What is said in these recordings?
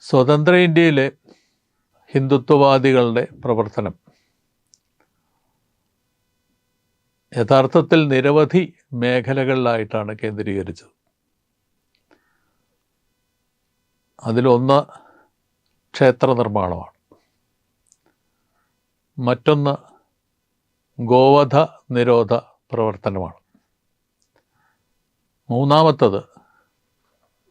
സ്വതന്ത്ര ഇന്ത്യയിലെ ഹിന്ദുത്വവാദികളുടെ പ്രവർത്തനം. യഥാർത്ഥത്തിൽ നിരവധി മേഖലകളിലായിട്ടാണ് കേന്ദ്രീകരിച്ചത്. അതിലൊന്ന് ക്ഷേത്ര നിർമ്മാണമാണ്. മറ്റൊന്ന് ഗോവധ നിരോധ പ്രവർത്തനമാണ്. മൂന്നാമത്തത്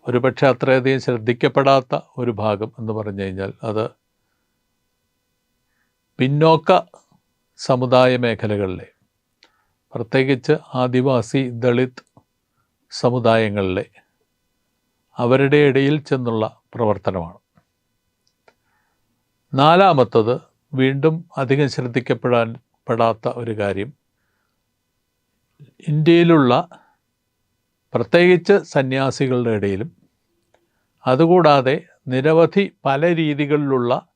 ഒരുപക്ഷെ അത്രയധികം ശ്രദ്ധിക്കപ്പെടാത്ത ഒരു ഭാഗം എന്ന് പറഞ്ഞു കഴിഞ്ഞാൽ അത് പിന്നോക്ക സമുദായ മേഖലകളിലെ പ്രത്യേകിച്ച് ആദിവാസി ദളിത് സമുദായങ്ങളിലെ അവരുടെ ഇടയിൽ ചെന്നുള്ള പ്രവർത്തനമാണ്. നാലാമത്തത് വീണ്ടും അധികം ശ്രദ്ധിക്കപ്പെടാൻ പെടാത്ത ഒരു കാര്യം ഇന്ത്യയിലുള്ള പ്രത്യേകിച്ച് സന്യാസികളുടെ ഇടയിലും. അതുകൂടാതെ നിരവധി പല രീതികളിലുള്ള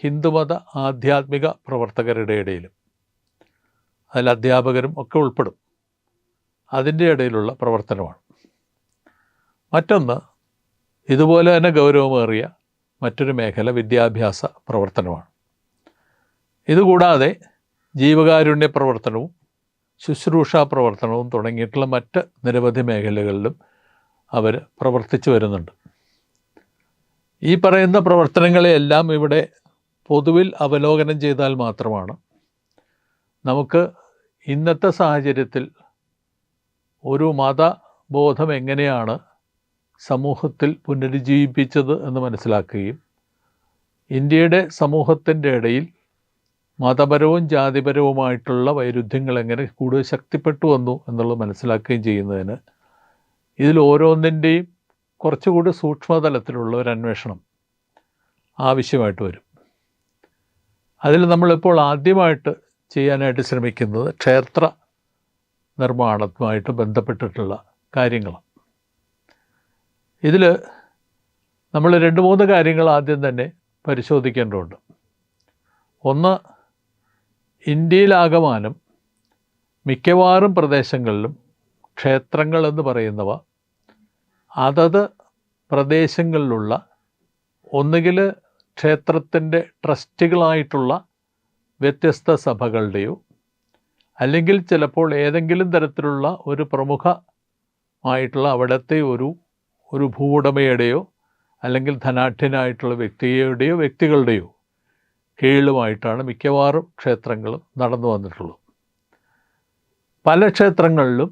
ഹിന്ദുമത ആധ്യാത്മിക പ്രവർത്തകരുടെ ഇടയിലും. അതിൽ അധ്യാപകരും ഒക്കെ ഉൾപ്പെടും. അതിന്റെ ഇടയിലുള്ള പ്രവർത്തനമാണ്. മറ്റൊന്ന് ഇതുപോലെ തന്നെ ഗൗരവമേറിയ മറ്റൊരു മേഖല വിദ്യാഭ്യാസ പ്രവർത്തനമാണ്. ഇതുകൂടാതെ ജീവകാരുണ്യ പ്രവർത്തനവും ശുശ്രൂഷ പ്രവർത്തനവും തുടങ്ങിയിട്ടുള്ള മറ്റ് നിരവധി മേഖലകളിലും അവർ പ്രവർത്തിച്ചു വരുന്നുണ്ട്. ഈ പറയുന്ന പ്രവർത്തനങ്ങളെയെല്ലാം ഇവിടെ പൊതുവിൽ അവലോകനം ചെയ്താൽ മാത്രമാണ് നമുക്ക് ഇന്നത്തെ സാഹചര്യത്തിൽ ഒരു മതബോധം എങ്ങനെയാണ് സമൂഹത്തിൽ പുനരുജ്ജീവിപ്പിച്ചത് എന്ന് മനസ്സിലാക്കുകയും ഇന്ത്യയുടെ സമൂഹത്തിന്റെ ഇടയിൽ മതപരവും ജാതിപരവുമായിട്ടുള്ള വൈരുദ്ധ്യങ്ങൾ എങ്ങനെ കൂടുതൽ ശക്തിപ്പെട്ടു വന്നു എന്നുള്ളത് മനസ്സിലാക്കുകയും ചെയ്യുന്നതിന് ഇതിൽ ഓരോന്നിന്റെയും കുറച്ചുകൂടി സൂക്ഷ്മതലത്തിലുള്ള ഒരു അന്വേഷണം ആവശ്യമായിട്ട് വരും. അതിൽ നമ്മളിപ്പോൾ ആദ്യമായിട്ട് ചെയ്യാനായിട്ട് ശ്രമിക്കുന്നത് ക്ഷേത്ര നിർമ്മാണവുമായിട്ട് ബന്ധപ്പെട്ടിട്ടുള്ള കാര്യങ്ങളാണ്. ഇതിൽ നമ്മൾ രണ്ട് മൂന്ന് കാര്യങ്ങൾ ആദ്യം തന്നെ പരിശോധിക്കേണ്ടതുണ്ട്. ഒന്ന് ഇന്ത്യയിലാകമാനം മിക്കവാറും പ്രദേശങ്ങളിലും ക്ഷേത്രങ്ങളെന്ന് പറയുന്നവ അതത് പ്രദേശങ്ങളിലുള്ള ഒന്നുകിൽ ക്ഷേത്രത്തിന്റെ ട്രസ്റ്റുകളായിട്ടുള്ള വ്യത്യസ്ത സഭകളുടെയോ അല്ലെങ്കിൽ ചിലപ്പോൾ ഏതെങ്കിലും തരത്തിലുള്ള ഒരു പ്രമുഖമായിട്ടുള്ള അവിടുത്തെ ഒരു ഒരു ഭൂവുടമയുടെയോ അല്ലെങ്കിൽ ധനാഠ്യനായിട്ടുള്ള വ്യക്തിയുടെയോ വ്യക്തികളുടെയോ കീഴിലുമായിട്ടാണ് മിക്കവാറും ക്ഷേത്രങ്ങളും നടന്നു വന്നിട്ടുള്ളത്. പല ക്ഷേത്രങ്ങളിലും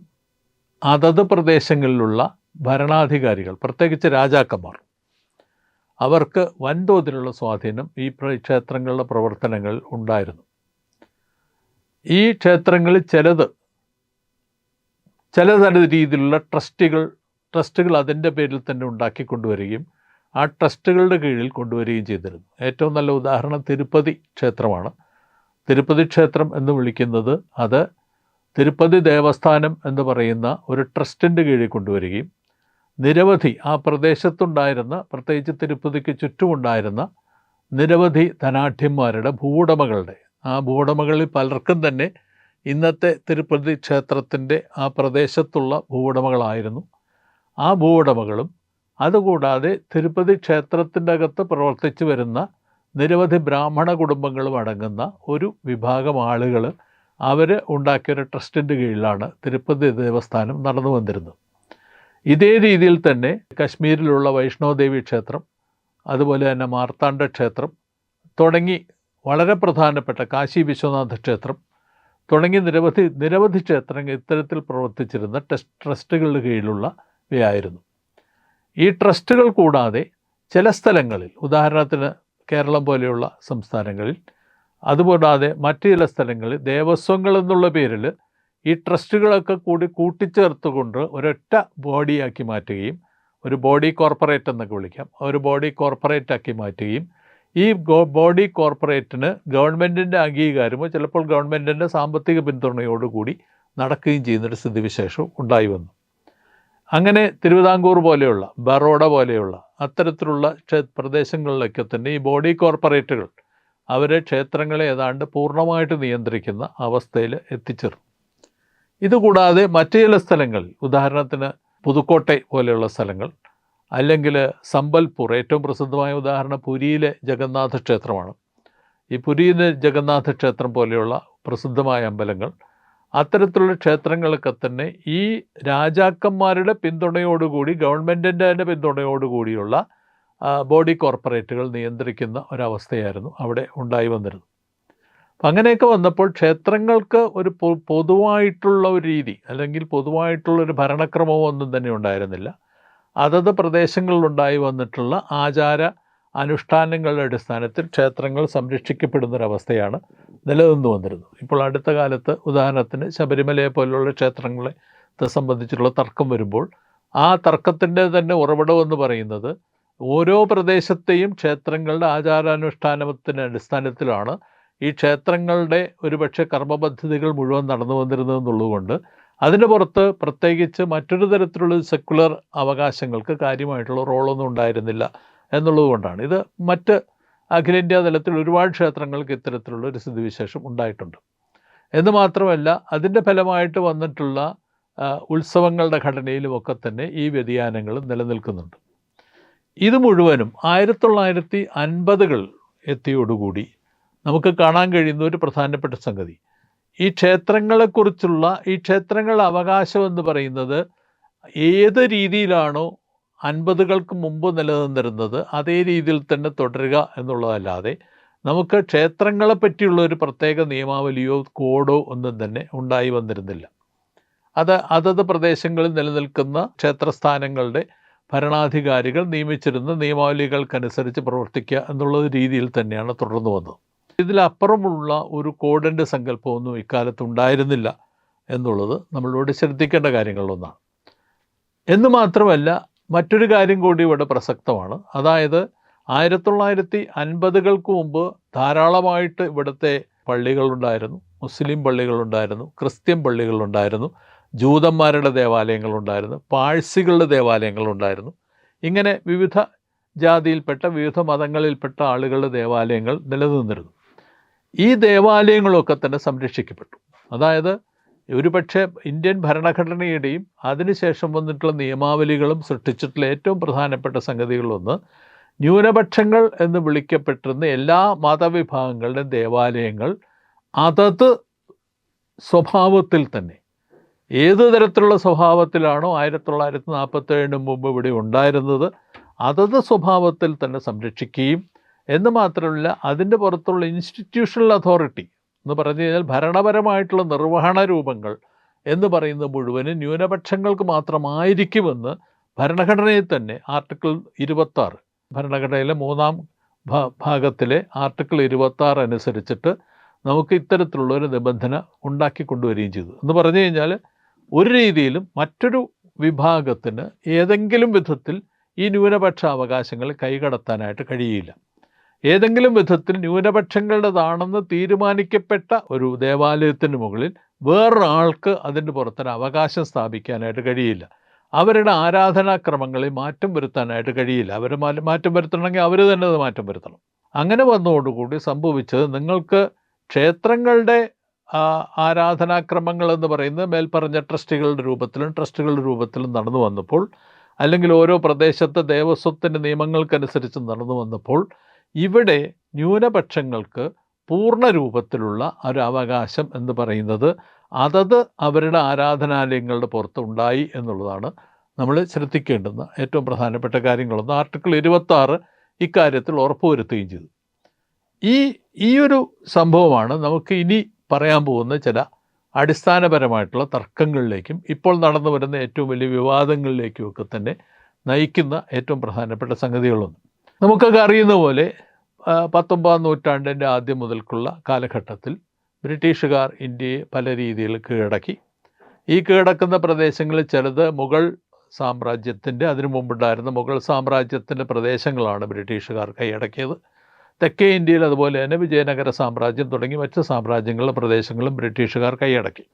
അതത് പ്രദേശങ്ങളിലുള്ള ഭരണാധികാരികൾ പ്രത്യേകിച്ച് രാജാക്കന്മാർ അവർക്ക് വൻതോതിലുള്ള സ്വാധീനം ഈ ക്ഷേത്രങ്ങളുടെ പ്രവർത്തനങ്ങൾ ഉണ്ടായിരുന്നു. ഈ ക്ഷേത്രങ്ങളിൽ ചിലത് ചില തര രീതിയിലുള്ള ട്രസ്റ്റുകൾ ട്രസ്റ്റുകൾ അതിന്റെ പേരിൽ തന്നെ ഉണ്ടാക്കിക്കൊണ്ടുവരികയും ആ ട്രസ്റ്റുകളുടെ കീഴിൽ കൊണ്ടുവരികയും ചെയ്തിരുന്നു. ഏറ്റവും നല്ല ഉദാഹരണം തിരുപ്പതി ക്ഷേത്രമാണ്. തിരുപ്പതി ക്ഷേത്രം എന്ന് വിളിക്കുന്നത് അത് തിരുപ്പതി ദേവസ്ഥാനം എന്ന് പറയുന്ന ഒരു ട്രസ്റ്റിന്റെ കീഴിൽ കൊണ്ടുവരികയും നിരവധി ആ പ്രദേശത്തുണ്ടായിരുന്ന പ്രത്യേകിച്ച് തിരുപ്പതിക്ക് ചുറ്റുമുണ്ടായിരുന്ന നിരവധി ധനാഠ്യന്മാരുടെ ഭൂവുടമകളുടെ ആ ഭൂവുടമകളിൽ പലർക്കും തന്നെ ഇന്നത്തെ തിരുപ്പതി ക്ഷേത്രത്തിന്റെ ആ പ്രദേശത്തുള്ള ഭൂവുടമകളായിരുന്നു. ആ ഭൂവുടമകളും അതുകൂടാതെ തിരുപ്പതി ക്ഷേത്രത്തിന്റെ അകത്ത് പ്രവർത്തിച്ചു വരുന്ന നിരവധി ബ്രാഹ്മണ കുടുംബങ്ങളും അടങ്ങുന്ന ഒരു വിഭാഗം ആളുകൾ അവർ ഉണ്ടാക്കിയൊരു ട്രസ്റ്റിന്റെ കീഴിലാണ് തിരുപ്പതി ദേവസ്ഥാനം നടന്നു വന്നിരുന്നത്. ഇതേ രീതിയിൽ തന്നെ കശ്മീരിലുള്ള വൈഷ്ണോദേവി ക്ഷേത്രം അതുപോലെ തന്നെ മാർത്താണ്ഡ ക്ഷേത്രം തുടങ്ങി വളരെ പ്രധാനപ്പെട്ട കാശി വിശ്വനാഥ ക്ഷേത്രം തുടങ്ങി നിരവധി നിരവധി ക്ഷേത്രങ്ങൾ ഇത്തരത്തിൽ പ്രവർത്തിച്ചിരുന്ന ട്രസ്റ്റുകളുടെ കീഴിലുള്ളവയായിരുന്നു ഈ ട്രസ്റ്റുകൾ കൂടാതെ ചില സ്ഥലങ്ങളിൽ ഉദാഹരണത്തിന് കേരളം പോലെയുള്ള സംസ്ഥാനങ്ങളിൽ അതുകൂടാതെ മറ്റു ചില സ്ഥലങ്ങളിൽ ദേവസ്വങ്ങൾ എന്നുള്ള പേരിൽ ഈ ട്രസ്റ്റുകളൊക്കെ കൂടി കൂട്ടിച്ചേർത്തുകൊണ്ട് ഒരൊറ്റ ബോഡിയാക്കി മാറ്റുകയും ഒരു ബോഡി കോർപ്പറേറ്റ് എന്നൊക്കെ വിളിക്കാം. ഒരു ബോഡി കോർപ്പറേറ്റ് ആക്കി മാറ്റുകയും ഈ ബോഡി കോർപ്പറേറ്റിന് ഗവൺമെന്റിന്റെ അംഗീകാരമോ ചിലപ്പോൾ ഗവൺമെന്റിന്റെ സാമ്പത്തിക പിന്തുണയോടുകൂടി നടക്കുകയും ചെയ്യുന്നൊരു സ്ഥിതിവിശേഷം ഉണ്ടായി വന്നു. അങ്ങനെ തിരുവിതാംകൂർ പോലെയുള്ള ബറോഡ പോലെയുള്ള അത്തരത്തിലുള്ള പ്രദേശങ്ങളിലൊക്കെ തന്നെ ഈ ബോഡി കോർപ്പറേറ്റുകൾ അവരെ ക്ഷേത്രങ്ങളെ ഏതാണ്ട് പൂർണമായിട്ട് നിയന്ത്രിക്കുന്ന അവസ്ഥയിൽ എത്തിച്ചേർന്നു. ഇതുകൂടാതെ മറ്റു ചില സ്ഥലങ്ങൾ ഉദാഹരണത്തിന് പുതുക്കോട്ടെ പോലെയുള്ള സ്ഥലങ്ങൾ അല്ലെങ്കിൽ സമ്പൽപൂർ ഏറ്റവും പ്രസിദ്ധമായ ഉദാഹരണം പുരിയിലെ ജഗന്നാഥ ക്ഷേത്രമാണ്. ഈ പുരിയിലെ ജഗന്നാഥ ക്ഷേത്രം പോലെയുള്ള പ്രസിദ്ധമായ അമ്പലങ്ങൾ അത്തരത്തിലുള്ള ക്ഷേത്രങ്ങളൊക്കെ തന്നെ ഈ രാജാക്കന്മാരുടെ പിന്തുണയോടുകൂടി ഗവൺമെന്റിന്റെ തന്നെ പിന്തുണയോടുകൂടിയുള്ള ബോഡി കോർപ്പറേറ്റുകൾ നിയന്ത്രിക്കുന്ന ഒരവസ്ഥയായിരുന്നു അവിടെ ഉണ്ടായി വന്നിരുന്നത്. അപ്പം അങ്ങനെയൊക്കെ വന്നപ്പോൾ ക്ഷേത്രങ്ങൾക്ക് ഒരു പൊതുവായിട്ടുള്ള ഒരു രീതി അല്ലെങ്കിൽ പൊതുവായിട്ടുള്ള ഒരു ഭരണക്രമമോ ഒന്നും തന്നെ ഉണ്ടായിരുന്നില്ല. അതത് പ്രദേശങ്ങളിലുണ്ടായി വന്നിട്ടുള്ള ആചാര അനുഷ്ഠാനങ്ങളുടെ അടിസ്ഥാനത്തിൽ ക്ഷേത്രങ്ങൾ സംരക്ഷിക്കപ്പെടുന്നൊരവസ്ഥയാണ് നിലനിന്ന് വന്നിരുന്നത്. ഇപ്പോൾ അടുത്ത കാലത്ത് ഉദാഹരണത്തിന് ശബരിമലയെ പോലുള്ള ക്ഷേത്രങ്ങളെ സംബന്ധിച്ചുള്ള തർക്കം വരുമ്പോൾ ആ തർക്കത്തിന്റെ തന്നെ ഉറവിടമെന്ന് പറയുന്നത് ഓരോ പ്രദേശത്തെയും ക്ഷേത്രങ്ങളുടെ ആചാരാനുഷ്ഠാനത്തിന്റെ അടിസ്ഥാനത്തിലാണ് ഈ ക്ഷേത്രങ്ങളുടെ ഒരുപക്ഷെ കർമ്മപദ്ധതികൾ മുഴുവൻ നടന്നു വന്നിരുന്നത് എന്നുള്ളതുകൊണ്ട് അതിന് പുറത്ത് പ്രത്യേകിച്ച് മറ്റൊരു തരത്തിലുള്ള സെക്കുലർ അവകാശങ്ങൾക്ക് കാര്യമായിട്ടുള്ള റോളൊന്നും ഉണ്ടായിരുന്നില്ല. എന്നുള്ളത് കൊണ്ടാണ്. ഇത് മറ്റ് അഖിലേന്ത്യാ തലത്തിൽ ഒരുപാട് ക്ഷേത്രങ്ങൾക്ക് ഇത്തരത്തിലുള്ള ഒരു സ്ഥിതിവിശേഷം ഉണ്ടായിട്ടുണ്ട്. എന്ന് മാത്രമല്ല അതിന്റെ ഫലമായിട്ട് വന്നിട്ടുള്ള ഉത്സവങ്ങളുടെ ഘടനയിലുമൊക്കെ തന്നെ ഈ വ്യതിയാനങ്ങൾ നിലനിൽക്കുന്നുണ്ട്. ഇത് മുഴുവനും ആയിരത്തി തൊള്ളായിരത്തി അൻപതുകൾ എത്തിയോടുകൂടി നമുക്ക് കാണാൻ കഴിയുന്ന ഒരു പ്രധാനപ്പെട്ട സംഗതി. ഈ ക്ഷേത്രങ്ങളെക്കുറിച്ചുള്ള ഈ ക്ഷേത്രങ്ങളുടെ അവകാശം എന്ന് പറയുന്നത് ഏത് രീതിയിലാണോ അൻപതുകൾക്ക് മുമ്പ് നിലനിന്നിരുന്നത് അതേ രീതിയിൽ തന്നെ തുടരുക എന്നുള്ളതല്ലാതെ നമുക്ക് ക്ഷേത്രങ്ങളെ പറ്റിയുള്ള ഒരു പ്രത്യേക നിയമാവലിയോ കോഡോ ഒന്നും തന്നെ ഉണ്ടായി വന്നിരുന്നില്ല. അത് അതത് പ്രദേശങ്ങളിൽ നിലനിൽക്കുന്ന ക്ഷേത്രസ്ഥാനങ്ങളുടെ ഭരണാധികാരികൾ നിയമിച്ചിരുന്ന നിയമാവലികൾക്കനുസരിച്ച് പ്രവർത്തിക്കുക എന്നുള്ള രീതിയിൽ തന്നെയാണ് തുടർന്നു വന്നത്. ഇതിലപ്പുറമുള്ള ഒരു കോഡിന്റെ സങ്കല്പമൊന്നും ഇക്കാലത്ത് ഉണ്ടായിരുന്നില്ല എന്നുള്ളത് നമ്മളോട് ശ്രദ്ധിക്കേണ്ട കാര്യങ്ങളിലൊന്നാണ്. എന്ന് മാത്രമല്ല മറ്റൊരു കാര്യം കൂടി ഇവിടെ പ്രസക്തമാണ്. അതായത് ആയിരത്തി തൊള്ളായിരത്തി അൻപതുകൾക്ക് മുമ്പ് ധാരാളമായിട്ട് ഇവിടുത്തെ പള്ളികളുണ്ടായിരുന്നു മുസ്ലിം പള്ളികളുണ്ടായിരുന്നു ക്രിസ്ത്യൻ പള്ളികളുണ്ടായിരുന്നു ജൂതന്മാരുടെ ദേവാലയങ്ങളുണ്ടായിരുന്നു പാഴ്സികളുടെ ദേവാലയങ്ങളുണ്ടായിരുന്നു ഇങ്ങനെ വിവിധ ജാതിയിൽപ്പെട്ട വിവിധ മതങ്ങളിൽപ്പെട്ട ആളുകളുടെ ദേവാലയങ്ങൾ നിലനിന്നിരുന്നു. ഈ ദേവാലയങ്ങളൊക്കെ തന്നെ സംരക്ഷിക്കപ്പെട്ടു. അതായത് ഒരുപക്ഷെ ഇന്ത്യൻ ഭരണഘടനയുടെയും അതിനുശേഷം വന്നിട്ടുള്ള നിയമാവലികളും സൃഷ്ടിച്ചിട്ടുള്ള ഏറ്റവും പ്രധാനപ്പെട്ട സംഗതികളൊന്ന് ന്യൂനപക്ഷങ്ങൾ എന്ന് വിളിക്കപ്പെട്ടിരുന്ന എല്ലാ മതവിഭാഗങ്ങളുടെയും ദേവാലയങ്ങൾ അതത് സ്വഭാവത്തിൽ തന്നെ. ഏത് തരത്തിലുള്ള സ്വഭാവത്തിലാണോ ആയിരത്തി തൊള്ളായിരത്തി നാൽപ്പത്തേഴിന് മുമ്പ് ഇവിടെ ഉണ്ടായിരുന്നത് അതത് സ്വഭാവത്തിൽ തന്നെ സംരക്ഷിക്കുകയും എന്ന് മാത്രമല്ല അതിന്റെ പുറത്തുള്ള ഇൻസ്റ്റിറ്റ്യൂഷണൽ അതോറിറ്റി എന്ന് പറഞ്ഞു കഴിഞ്ഞാൽ ഭരണപരമായിട്ടുള്ള നിർവഹണ രൂപങ്ങൾ എന്ന് പറയുന്നത് മുഴുവനും ന്യൂനപക്ഷങ്ങൾക്ക് മാത്രമായിരിക്കുമെന്ന് ഭരണഘടനയിൽ തന്നെ ആർട്ടിക്കിൾ ഇരുപത്താറ് ഭരണഘടനയിലെ മൂന്നാം ഭാഗത്തിലെ ആർട്ടിക്കിൾ ഇരുപത്താറ് അനുസരിച്ചിട്ട് നമുക്ക് ഇത്തരത്തിലുള്ള ഒരു നിബന്ധന ഉണ്ടാക്കി കൊണ്ടുവരികയും ചെയ്തു. എന്ന് പറഞ്ഞു കഴിഞ്ഞാൽ ഒരു രീതിയിലും മറ്റൊരു വിഭാഗത്തിന് ഏതെങ്കിലും വിധത്തിൽ ഈ ന്യൂനപക്ഷ അവകാശങ്ങൾ കൈകടത്താനായിട്ട് കഴിയില്ല. ഏതെങ്കിലും വിധത്തിൽ ന്യൂനപക്ഷങ്ങളുടേതാണെന്ന് തീരുമാനിക്കപ്പെട്ട ഒരു ദേവാലയത്തിന് മുകളിൽ വേറൊരാൾക്ക് അതിന്റെ പുറത്തൊരു അവകാശം സ്ഥാപിക്കാനായിട്ട് കഴിയില്ല. അവരുടെ ആരാധനാക്രമങ്ങളിൽ മാറ്റം വരുത്താനായിട്ട് കഴിയില്ല. അവർ മാറ്റം വരുത്തണമെങ്കിൽ അവർ തന്നെ അത് മാറ്റം വരുത്തണം. അങ്ങനെ വന്നതോടുകൂടി സംഭവിച്ചത് നിങ്ങൾക്ക് ക്ഷേത്രങ്ങളുടെ ആരാധനാക്രമങ്ങൾ എന്ന് പറയുന്നത് മേൽപ്പറഞ്ഞ ട്രസ്റ്റുകളുടെ രൂപത്തിലും ട്രസ്റ്റുകളുടെ രൂപത്തിലും നടന്നു വന്നപ്പോൾ അല്ലെങ്കിൽ ഓരോ പ്രദേശത്തെ ദേവസ്വത്തിന്റെ നിയമങ്ങൾക്കനുസരിച്ച് നടന്നു വന്നപ്പോൾ ഇവിടെ ന്യൂനപക്ഷങ്ങൾക്ക് പൂർണ രൂപത്തിലുള്ള ഒരു അവകാശം എന്ന് പറയുന്നത് അതത് അവരുടെ ആരാധനാലയങ്ങളുടെ പുറത്ത് ഉണ്ടായി എന്നുള്ളതാണ് നമ്മൾ ശ്രദ്ധിക്കേണ്ടുന്ന ഏറ്റവും പ്രധാനപ്പെട്ട കാര്യങ്ങളൊന്ന്. ആർട്ടിക്കിൾ ഇരുപത്താറ് ഇക്കാര്യത്തിൽ ഉറപ്പുവരുത്തുകയും ചെയ്തു. ഈ ഈ ഒരു സംഭവമാണ് നമുക്ക് ഇനി പറയാൻ പോകുന്ന ചില അടിസ്ഥാനപരമായിട്ടുള്ള തർക്കങ്ങളിലേക്കും ഇപ്പോൾ നടന്നു വരുന്ന ഏറ്റവും വലിയ വിവാദങ്ങളിലേക്കും ഒക്കെ തന്നെ നയിക്കുന്ന ഏറ്റവും പ്രധാനപ്പെട്ട സംഗതികളൊന്നും. നമുക്കൊക്കെ അറിയുന്ന പോലെ പത്തൊമ്പതാം നൂറ്റാണ്ടിന്റെ ആദ്യം മുതൽക്കുള്ള കാലഘട്ടത്തിൽ ബ്രിട്ടീഷുകാർ ഇന്ത്യയെ പല രീതിയിൽ കീഴടക്കി. ഈ കീഴടക്കുന്ന പ്രദേശങ്ങളിൽ ചിലത് മുഗൾ സാമ്രാജ്യത്തിന്റെ അതിനു മുമ്പുണ്ടായിരുന്ന മുഗൾ സാമ്രാജ്യത്തിന്റെ പ്രദേശങ്ങളാണ് ബ്രിട്ടീഷുകാർ കൈയടക്കിയത് തെക്കേ ഇന്ത്യയിൽ അതുപോലെ തന്നെ വിജയനഗര സാമ്രാജ്യം തുടങ്ങി മറ്റ് സാമ്രാജ്യങ്ങളുടെ പ്രദേശങ്ങളും ബ്രിട്ടീഷുകാർ കൈയടക്കി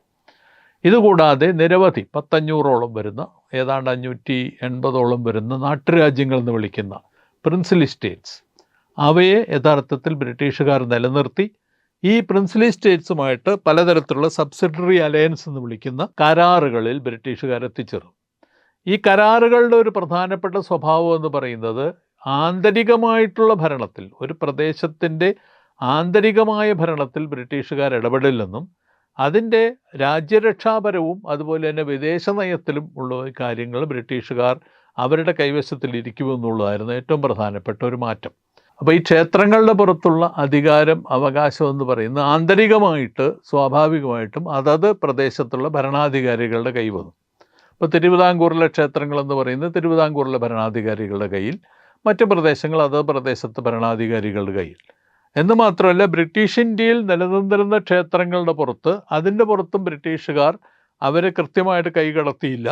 ഇതുകൂടാതെ നിരവധി പത്തഞ്ഞൂറോളം വരുന്ന ഏതാണ്ട് അഞ്ഞൂറ്റി എൺപതോളം വരുന്ന നാട്ടുരാജ്യങ്ങൾ എന്ന് വിളിക്കുന്ന പ്രിൻസിലി സ്റ്റേറ്റ്സ്. അവയെ യഥാർത്ഥത്തിൽ ബ്രിട്ടീഷുകാർ നിലനിർത്തി. ഈ പ്രിൻസിലി സ്റ്റേറ്റ്സുമായിട്ട് പലതരത്തിലുള്ള സബ്സിഡറി അലയൻസ് എന്ന് വിളിക്കുന്ന കരാറുകളിൽ ബ്രിട്ടീഷുകാർ എത്തിച്ചേർന്നു. ഈ കരാറുകളുടെ ഒരു പ്രധാനപ്പെട്ട സ്വഭാവം എന്ന് പറയുന്നത് ആന്തരികമായിട്ടുള്ള ഭരണത്തിൽ ഒരു പ്രദേശത്തിന്റെ ആന്തരികമായ ഭരണത്തിൽ ബ്രിട്ടീഷുകാർ ഇടപെടില്ലെന്നും അതിന്റെ രാജ്യരക്ഷാപരവും അതുപോലെ തന്നെ വിദേശ നയത്തിലും ഉള്ള കാര്യങ്ങൾ ബ്രിട്ടീഷുകാർ അവരുടെ കൈവശത്തിൽ ഇരിക്കുമെന്നുള്ളതായിരുന്നു ഏറ്റവും പ്രധാനപ്പെട്ട ഒരു മാറ്റം. അപ്പോൾ ഈ ക്ഷേത്രങ്ങളുടെ പുറത്തുള്ള അധികാരം അവകാശം എന്ന് പറയുന്നത് ആന്തരികമായിട്ട് സ്വാഭാവികമായിട്ടും അതത് പ്രദേശത്തുള്ള ഭരണാധികാരികളുടെ കൈ വന്നു. ഇപ്പോൾ തിരുവിതാംകൂറിലെ ക്ഷേത്രങ്ങളെന്ന് പറയുന്നത് തിരുവിതാംകൂറിലെ ഭരണാധികാരികളുടെ കയ്യിൽ മറ്റ് പ്രദേശങ്ങൾ അതത് പ്രദേശത്തെ ഭരണാധികാരികളുടെ കയ്യിൽ. എന്ന് മാത്രമല്ല ബ്രിട്ടീഷ് ഇന്ത്യയിൽ നിലനിന്നിരുന്ന ക്ഷേത്രങ്ങളുടെ പുറത്ത് അതിന്റെ പുറത്തും ബ്രിട്ടീഷുകാർ അവരെ കൃത്യമായിട്ട് കൈകടത്തിയില്ല.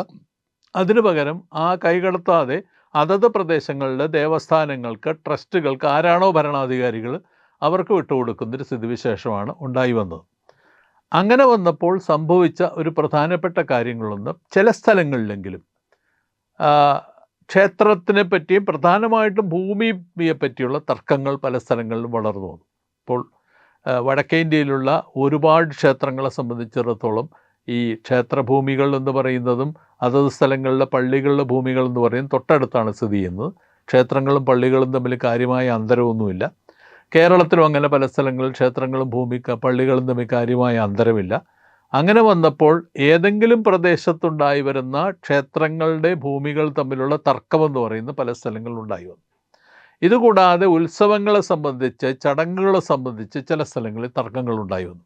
അതിനു പകരം ആ കൈകടത്താതെ അതത് പ്രദേശങ്ങളിലെ ദേവസ്ഥാനങ്ങൾക്ക് ട്രസ്റ്റുകൾക്ക് ആരാണോ ഭരണാധികാരികൾ അവർക്ക് വിട്ടുകൊടുക്കുന്നൊരു സ്ഥിതിവിശേഷമാണ് ഉണ്ടായി വന്നത്. അങ്ങനെ വന്നപ്പോൾ സംഭവിച്ച ഒരു പ്രധാനപ്പെട്ട കാര്യങ്ങളൊന്ന് ചില സ്ഥലങ്ങളിലെങ്കിലും ക്ഷേത്രത്തിനെ പറ്റിയും പ്രധാനമായിട്ടും ഭൂമിയെ പറ്റിയുള്ള തർക്കങ്ങൾ പല സ്ഥലങ്ങളിലും വളർന്നു വന്നു. ഇപ്പോൾ വടക്കേ ഇന്ത്യയിലുള്ള ഒരുപാട് ക്ഷേത്രങ്ങളെ സംബന്ധിച്ചിടത്തോളം ഈ ക്ഷേത്രഭൂമികൾ എന്ന് പറയുന്നതും അതത് സ്ഥലങ്ങളിലെ പള്ളികളിലെ ഭൂമികൾ എന്ന് പറയുന്നത് തൊട്ടടുത്താണ് സ്ഥിതി ചെയ്യുന്നത്. ക്ഷേത്രങ്ങളും പള്ളികളും തമ്മിൽ കാര്യമായ അന്തരമൊന്നുമില്ല. കേരളത്തിലും അങ്ങനെ പല സ്ഥലങ്ങളിൽ ക്ഷേത്രങ്ങളും ഭൂമി പള്ളികളും തമ്മിൽ കാര്യമായ അന്തരമില്ല. അങ്ങനെ വന്നപ്പോൾ ഏതെങ്കിലും പ്രദേശത്തുണ്ടായി വരുന്ന ക്ഷേത്രങ്ങളുടെ ഭൂമികൾ തമ്മിലുള്ള തർക്കമെന്ന് പറയുന്ന പല സ്ഥലങ്ങളിലും ഉണ്ടായി വന്നു. ഇതുകൂടാതെ ഉത്സവങ്ങളെ സംബന്ധിച്ച് ചടങ്ങുകളെ സംബന്ധിച്ച് ചില സ്ഥലങ്ങളിൽ തർക്കങ്ങളുണ്ടായി വന്നു.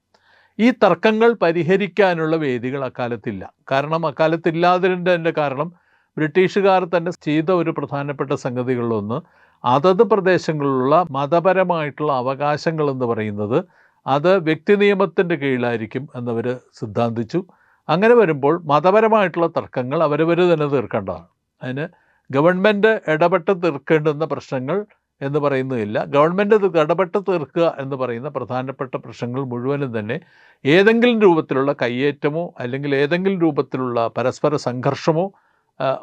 ഈ തർക്കങ്ങൾ പരിഹരിക്കാനുള്ള വേദികൾ അക്കാലത്തില്ല. കാരണം അക്കാലത്തില്ലാതിന്റെ കാരണം ബ്രിട്ടീഷുകാർ തന്നെ ചെയ്ത ഒരു പ്രധാനപ്പെട്ട സംഗതികളിലൊന്ന് അതത് പ്രദേശങ്ങളിലുള്ള മതപരമായിട്ടുള്ള അവകാശങ്ങൾ എന്ന് പറയുന്നത് അത് വ്യക്തി നിയമത്തിന്റെ കീഴിലായിരിക്കും എന്നവർ സിദ്ധാന്തിച്ചു. അങ്ങനെ വരുമ്പോൾ മതപരമായിട്ടുള്ള തർക്കങ്ങൾ അവരവർ തന്നെ തീർക്കേണ്ടതാണ്. അതിന് ഗവൺമെന്റ് ഇടപെട്ട് തീർക്കേണ്ടുന്ന പ്രശ്നങ്ങൾ എന്ന് പറയുന്നതില്ല. ഗവൺമെന്റ് ഇത് ഇടപെട്ട് തീർക്കുക എന്ന് പറയുന്ന പ്രധാനപ്പെട്ട പ്രശ്നങ്ങൾ മുഴുവനും തന്നെ ഏതെങ്കിലും രൂപത്തിലുള്ള കയ്യേറ്റമോ അല്ലെങ്കിൽ ഏതെങ്കിലും രൂപത്തിലുള്ള പരസ്പര സംഘർഷമോ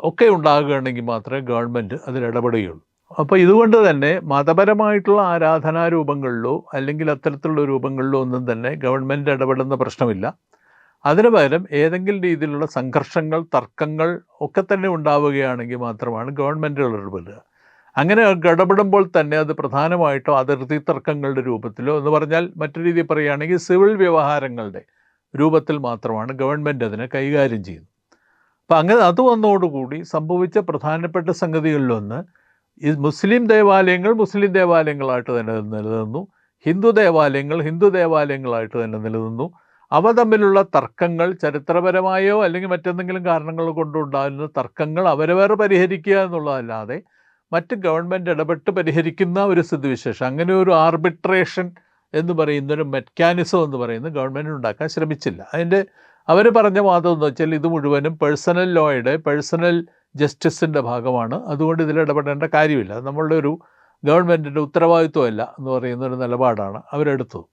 ഒക്കെ ഉണ്ടാകുകയാണെങ്കിൽ മാത്രമേ ഗവൺമെന്റ് അതിൽ ഇടപെടുകയുള്ളൂ. അപ്പോൾ ഇതുകൊണ്ട് തന്നെ മതപരമായിട്ടുള്ള ആരാധനാ രൂപങ്ങളിലോ അല്ലെങ്കിൽ അത്തരത്തിലുള്ള രൂപങ്ങളിലോ ഒന്നും തന്നെ ഗവൺമെന്റ് ഇടപെടുന്ന പ്രശ്നമില്ല. അതിനു പകരം ഏതെങ്കിലും രീതിയിലുള്ള സംഘർഷങ്ങൾ തർക്കങ്ങൾ ഒക്കെ തന്നെ ഉണ്ടാവുകയാണെങ്കിൽ മാത്രമാണ് ഗവൺമെന്റുകൾ ഇടപെടുക. അങ്ങനെ ഇടപെടുമ്പോൾ തന്നെ അത് പ്രധാനമായിട്ടും അതിർത്തി തർക്കങ്ങളുടെ രൂപത്തിലോ എന്ന് പറഞ്ഞാൽ മറ്റു രീതിയിൽ പറയുകയാണെങ്കിൽ സിവിൽ വ്യവഹാരങ്ങളുടെ രൂപത്തിൽ മാത്രമാണ് ഗവൺമെന്റ് അതിനെ കൈകാര്യം ചെയ്യുന്നത്. അപ്പം അങ്ങനെ അത് വന്നതോടുകൂടി സംഭവിച്ച പ്രധാനപ്പെട്ട സംഗതികളിലൊന്ന് ഈ മുസ്ലിം ദേവാലയങ്ങൾ മുസ്ലിം ദേവാലയങ്ങളായിട്ട് തന്നെ നിലനിന്നു ഹിന്ദു ദേവാലയങ്ങൾ ഹിന്ദു ദേവാലയങ്ങളായിട്ട് തന്നെ നിലനിന്നു. അവ തമ്മിലുള്ള തർക്കങ്ങൾ ചരിത്രപരമായോ അല്ലെങ്കിൽ മറ്റെന്തെങ്കിലും കാരണങ്ങൾ കൊണ്ടുണ്ടാകുന്ന തർക്കങ്ങൾ അവരവർ പരിഹരിക്കുക എന്നുള്ളതല്ലാതെ മറ്റ് ഗവൺമെന്റ് ഇടപെട്ട് പരിഹരിക്കുന്ന ഒരു സ്ഥിതിവിശേഷം. അങ്ങനെ ഒരു ആർബിട്രേഷൻ എന്ന് പറയുന്ന ഒരു മെക്കാനിസം എന്ന് പറയുന്നത് ഗവൺമെന്റ് ഉണ്ടാക്കാൻ ശ്രമിച്ചില്ല. അതിന്റെ അവർ പറഞ്ഞ വാദം എന്ന് വെച്ചാൽ ഇത് മുഴുവനും പേഴ്സണൽ ലോയുടെ പേഴ്സണൽ ജസ്റ്റിസിന്റെ ഭാഗമാണ്. അതുകൊണ്ട് ഇതിൽ ഇടപെടേണ്ട കാര്യമില്ല. നമ്മളുടെ ഒരു ഗവൺമെന്റിന്റെ ഉത്തരവാദിത്വമല്ല എന്ന് പറയുന്ന ഒരു നിലപാടാണ് അവരെടുത്തത്.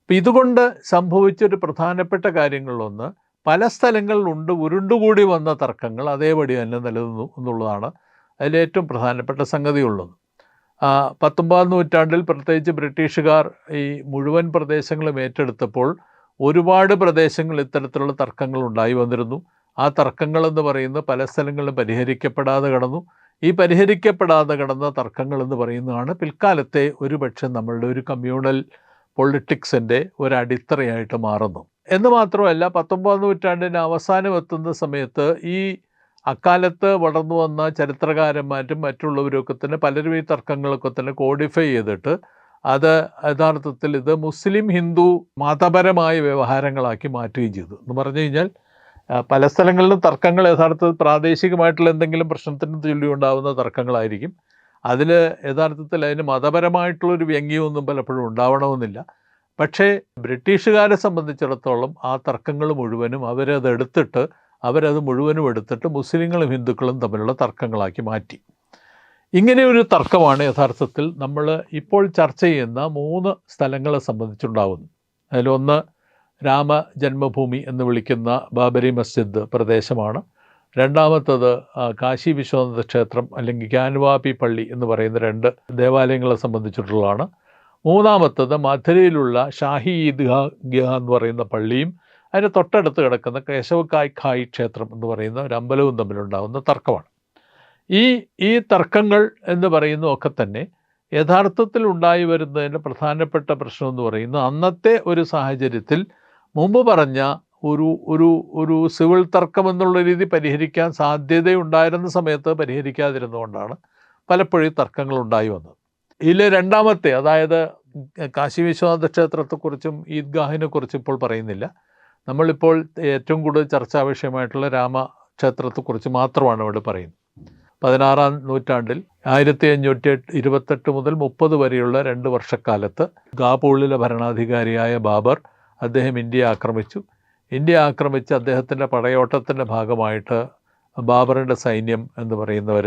അപ്പം ഇതുകൊണ്ട് സംഭവിച്ചൊരു പ്രധാനപ്പെട്ട കാര്യങ്ങളിലൊന്ന് പല സ്ഥലങ്ങളിലുണ്ട് ഉരുണ്ടുകൂടി വന്ന തർക്കങ്ങൾ അതേപടി തന്നെ നിലനിന്നു എന്നുള്ളതാണ് അതിലേറ്റവും പ്രധാനപ്പെട്ട സംഗതിയുള്ളത്. പത്തൊമ്പതാം നൂറ്റാണ്ടിൽ പ്രത്യേകിച്ച് ബ്രിട്ടീഷുകാർ ഈ മുഴുവൻ പ്രദേശങ്ങളും ഏറ്റെടുത്തപ്പോൾ ഒരുപാട് പ്രദേശങ്ങൾ ഇത്തരത്തിലുള്ള തർക്കങ്ങൾ ഉണ്ടായി വന്നിരുന്നു. ആ തർക്കങ്ങളെന്ന് പറയുന്നത് പല സ്ഥലങ്ങളിലും പരിഹരിക്കപ്പെടാതെ കടന്നു. ഈ പരിഹരിക്കപ്പെടാതെ കിടന്ന തർക്കങ്ങൾ എന്ന് പറയുന്നതാണ് പിൽക്കാലത്തെ ഒരുപക്ഷെ നമ്മളുടെ ഒരു കമ്മ്യൂണൽ പൊളിറ്റിക്സിന്റെ ഒരു അടിത്തറയായിട്ട് മാറുന്നു എന്ന് മാത്രമല്ല പത്തൊമ്പതാം നൂറ്റാണ്ടിന്റെ അവസാനം എത്തുന്ന സമയത്ത് ഈ അക്കാലത്ത് വളർന്നു വന്ന ചരിത്രകാരന്മാരും മറ്റുള്ളവരൊക്കെ തന്നെ പലരും ഈ തർക്കങ്ങളൊക്കെ തന്നെ കോഡിഫൈ ചെയ്തിട്ട് അത് യഥാർത്ഥത്തിൽ ഇത് മുസ്ലിം ഹിന്ദു മതപരമായ വ്യവഹാരങ്ങളാക്കി മാറ്റുകയും ചെയ്തു. എന്ന് പറഞ്ഞു കഴിഞ്ഞാൽ പല സ്ഥലങ്ങളിലും തർക്കങ്ങൾ യഥാർത്ഥത്തിൽ പ്രാദേശികമായിട്ടുള്ള എന്തെങ്കിലും പ്രശ്നത്തിന് ചൊല്ലി ഉണ്ടാകുന്ന തർക്കങ്ങളായിരിക്കും. അതിൽ യഥാർത്ഥത്തിൽ അതിന് മതപരമായിട്ടുള്ളൊരു വ്യംഗ്യമൊന്നും പലപ്പോഴും ഉണ്ടാവണമെന്നില്ല. പക്ഷേ ബ്രിട്ടീഷുകാരെ സംബന്ധിച്ചിടത്തോളം ആ തർക്കങ്ങൾ മുഴുവനും അവരത് എടുത്തിട്ട് അവരത് മുഴുവനും എടുത്തിട്ട് മുസ്ലിങ്ങളും ഹിന്ദുക്കളും തമ്മിലുള്ള തർക്കങ്ങളാക്കി മാറ്റി. ഇങ്ങനെ ഒരു തർക്കമാണ് യഥാർത്ഥത്തിൽ നമ്മൾ ഇപ്പോൾ ചർച്ച ചെയ്യുന്ന മൂന്ന് സ്ഥലങ്ങളെ സംബന്ധിച്ചുണ്ടാവുന്നത്. അതിലൊന്ന് രാമ ജന്മഭൂമി എന്ന് വിളിക്കുന്ന ബാബരി മസ്ജിദ് പ്രദേശമാണ്. രണ്ടാമത്തത് കാശി വിശ്വനാഥ ക്ഷേത്രം അല്ലെങ്കിൽ ഗ്യാൻവാപി പള്ളി എന്ന് പറയുന്ന രണ്ട് ദേവാലയങ്ങളെ സംബന്ധിച്ചിട്ടുള്ളതാണ്. മൂന്നാമത്തത് മധുരയിലുള്ള ഷാഹി ഈദ്ഗാ എന്ന് പറയുന്ന പള്ളിയും അതിന് തൊട്ടടുത്ത് കിടക്കുന്ന കേശവക്കായ് ഖായ് ക്ഷേത്രം എന്ന് പറയുന്ന ഒരു അമ്പലവും തമ്മിലുണ്ടാകുന്ന തർക്കമാണ്. ഈ ഈ തർക്കങ്ങൾ എന്ന് പറയുന്ന ഒക്കെ തന്നെ യഥാർത്ഥത്തിൽ ഉണ്ടായി വരുന്നതിന്റെ പ്രധാനപ്പെട്ട പ്രശ്നം എന്ന് പറയുന്നത് അന്നത്തെ ഒരു സാഹചര്യത്തിൽ മുമ്പ് പറഞ്ഞ ഒരു ഒരു ഒരു സിവിൽ തർക്കം എന്നുള്ള രീതി പരിഹരിക്കാൻ സാധ്യതയുണ്ടായിരുന്ന സമയത്ത് പരിഹരിക്കാതിരുന്നുകൊണ്ടാണ് പലപ്പോഴും തർക്കങ്ങൾ ഉണ്ടായി വന്നത്. ഇതിലെ രണ്ടാമത്തെ അതായത് കാശി വിശ്വനാഥ ക്ഷേത്രത്തെക്കുറിച്ചും ഈദ്ഗാഹിനെക്കുറിച്ചും ഇപ്പോൾ പറയുന്നില്ല. നമ്മളിപ്പോൾ ഏറ്റവും കൂടുതൽ ചർച്ചാ വിഷയമായിട്ടുള്ള രാമക്ഷേത്രത്തെക്കുറിച്ച് മാത്രമാണ് ഇവിടെ പറയുന്നത്. പതിനാറാം നൂറ്റാണ്ടിൽ ആയിരത്തി അഞ്ഞൂറ്റി ഇരുപത്തെട്ട് മുതൽ മുപ്പത് വരെയുള്ള രണ്ട് വർഷക്കാലത്ത് ഗാപൂളിലെ ഭരണാധികാരിയായ ബാബർ അദ്ദേഹം ഇന്ത്യയെ ആക്രമിച്ചു. ഇന്ത്യ ആക്രമിച്ച് അദ്ദേഹത്തിന്റെ പടയോട്ടത്തിന്റെ ഭാഗമായിട്ട് ബാബറിന്റെ സൈന്യം എന്ന് പറയുന്നവർ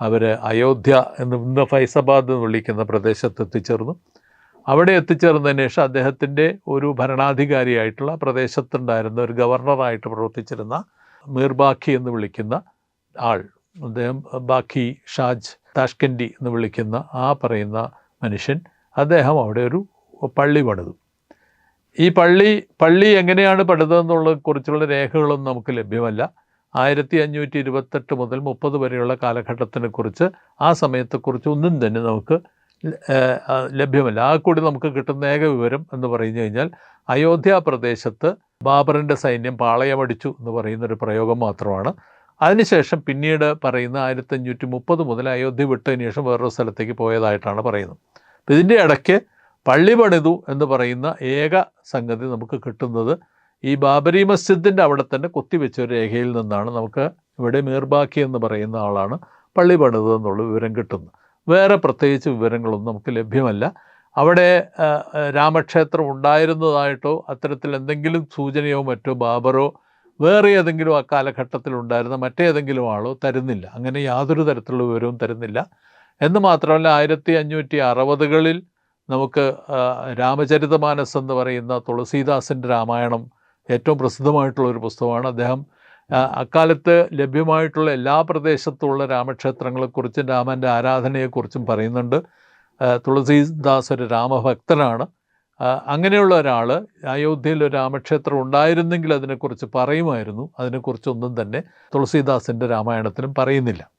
അവർ അയോധ്യ എന്ന് ഇന്ന് ഫൈസാബാദ് എന്ന് വിളിക്കുന്ന പ്രദേശത്ത് എത്തിച്ചേർന്നു. അവിടെ എത്തിച്ചേർന്നതിന് ശേഷം അദ്ദേഹത്തിന്റെ ഒരു ഭരണാധികാരിയായിട്ടുള്ള പ്രദേശത്തുണ്ടായിരുന്ന ഒരു ഗവർണറായിട്ട് പ്രവർത്തിച്ചിരുന്ന മീർബാഖി എന്ന് വിളിക്കുന്ന ആൾ അദ്ദേഹം ബാഖി ഷാജ് താഷ്കൻഡി എന്ന് വിളിക്കുന്ന ആ പറയുന്ന മനുഷ്യൻ അദ്ദേഹം അവിടെ ഒരു പള്ളി പണിതു. ഈ പള്ളി പള്ളി എങ്ങനെയാണ് പണിതതെന്നുള്ളതിനെ കുറിച്ചുള്ള രേഖകളൊന്നും നമുക്ക് ലഭ്യമല്ല. ആയിരത്തി അഞ്ഞൂറ്റി ഇരുപത്തെട്ട് മുതൽ മുപ്പത് വരെയുള്ള കാലഘട്ടത്തിനെക്കുറിച്ച് ആ സമയത്തെക്കുറിച്ച് ഒന്നും തന്നെ നമുക്ക് ലഭ്യമല്ല. ആ കൂടി നമുക്ക് കിട്ടുന്ന ഏക വിവരം എന്ന് പറഞ്ഞു കഴിഞ്ഞാൽ അയോധ്യ പ്രദേശത്ത് ബാബറിന്റെ സൈന്യം പാളയമടിച്ചു എന്ന് പറയുന്ന ഒരു പ്രയോഗം മാത്രമാണ്. അതിനുശേഷം പിന്നീട് പറയുന്ന ആയിരത്തി അഞ്ഞൂറ്റി മുപ്പത് മുതൽ അയോധ്യ വിട്ടതിന് ശേഷം വേറൊരു സ്ഥലത്തേക്ക് പോയതായിട്ടാണ് പറയുന്നത്. അപ്പം ഇതിന്റെ ഇടയ്ക്ക് പള്ളി പണിതു എന്ന് പറയുന്ന ഏക സംഗതി നമുക്ക് കിട്ടുന്നത് ഈ ബാബരി മസ്ജിദിന്റെ അവിടെ തന്നെ കുത്തിവെച്ച ഒരു രേഖയിൽ നിന്നാണ് നമുക്ക് ഇവിടെ മീർബാക്കി എന്ന് പറയുന്ന ആളാണ് പള്ളി പണിത് എന്നുള്ള വിവരം കിട്ടുന്നത്. വേറെ പ്രത്യേകിച്ച് വിവരങ്ങളൊന്നും നമുക്ക് ലഭ്യമല്ല. അവിടെ രാമക്ഷേത്രം ഉണ്ടായിരുന്നതായിട്ടോ അത്തരത്തിൽ എന്തെങ്കിലും സൂചനയോ മറ്റോ ബാബറോ വേറെ ഏതെങ്കിലും ആ കാലഘട്ടത്തിൽ ഉണ്ടായിരുന്ന മറ്റേതെങ്കിലും ആളോ തരുന്നില്ല. അങ്ങനെ യാതൊരു തരത്തിലുള്ള വിവരവും തരുന്നില്ല. എന്ന് മാത്രമല്ല ആയിരത്തി അഞ്ഞൂറ്റി അറുപതുകളിൽ നമുക്ക് രാമചരിതമാനസ് എന്ന് പറയുന്ന തുളസീദാസിന്റെ രാമായണം ഏറ്റവും പ്രസിദ്ധമായിട്ടുള്ള ഒരു പുസ്തകമാണ്. അദ്ദേഹം അക്കാലത്ത് ലഭ്യമായിട്ടുള്ള എല്ലാ പ്രദേശത്തുള്ള രാമക്ഷേത്രങ്ങളെക്കുറിച്ചും രാമന്റെ ആരാധനയെക്കുറിച്ചും പറയുന്നുണ്ട്. തുളസീദാസ് ഒരു രാമഭക്തനാണ്. അങ്ങനെയുള്ള ഒരാൾ അയോധ്യയിൽ ഒരു രാമക്ഷേത്രം ഉണ്ടായിരുന്നെങ്കിൽ അതിനെക്കുറിച്ച് പറയുമായിരുന്നു. അതിനെക്കുറിച്ചൊന്നും തന്നെ തുളസീദാസിന്റെ രാമായണത്തിലും പറയുന്നില്ല.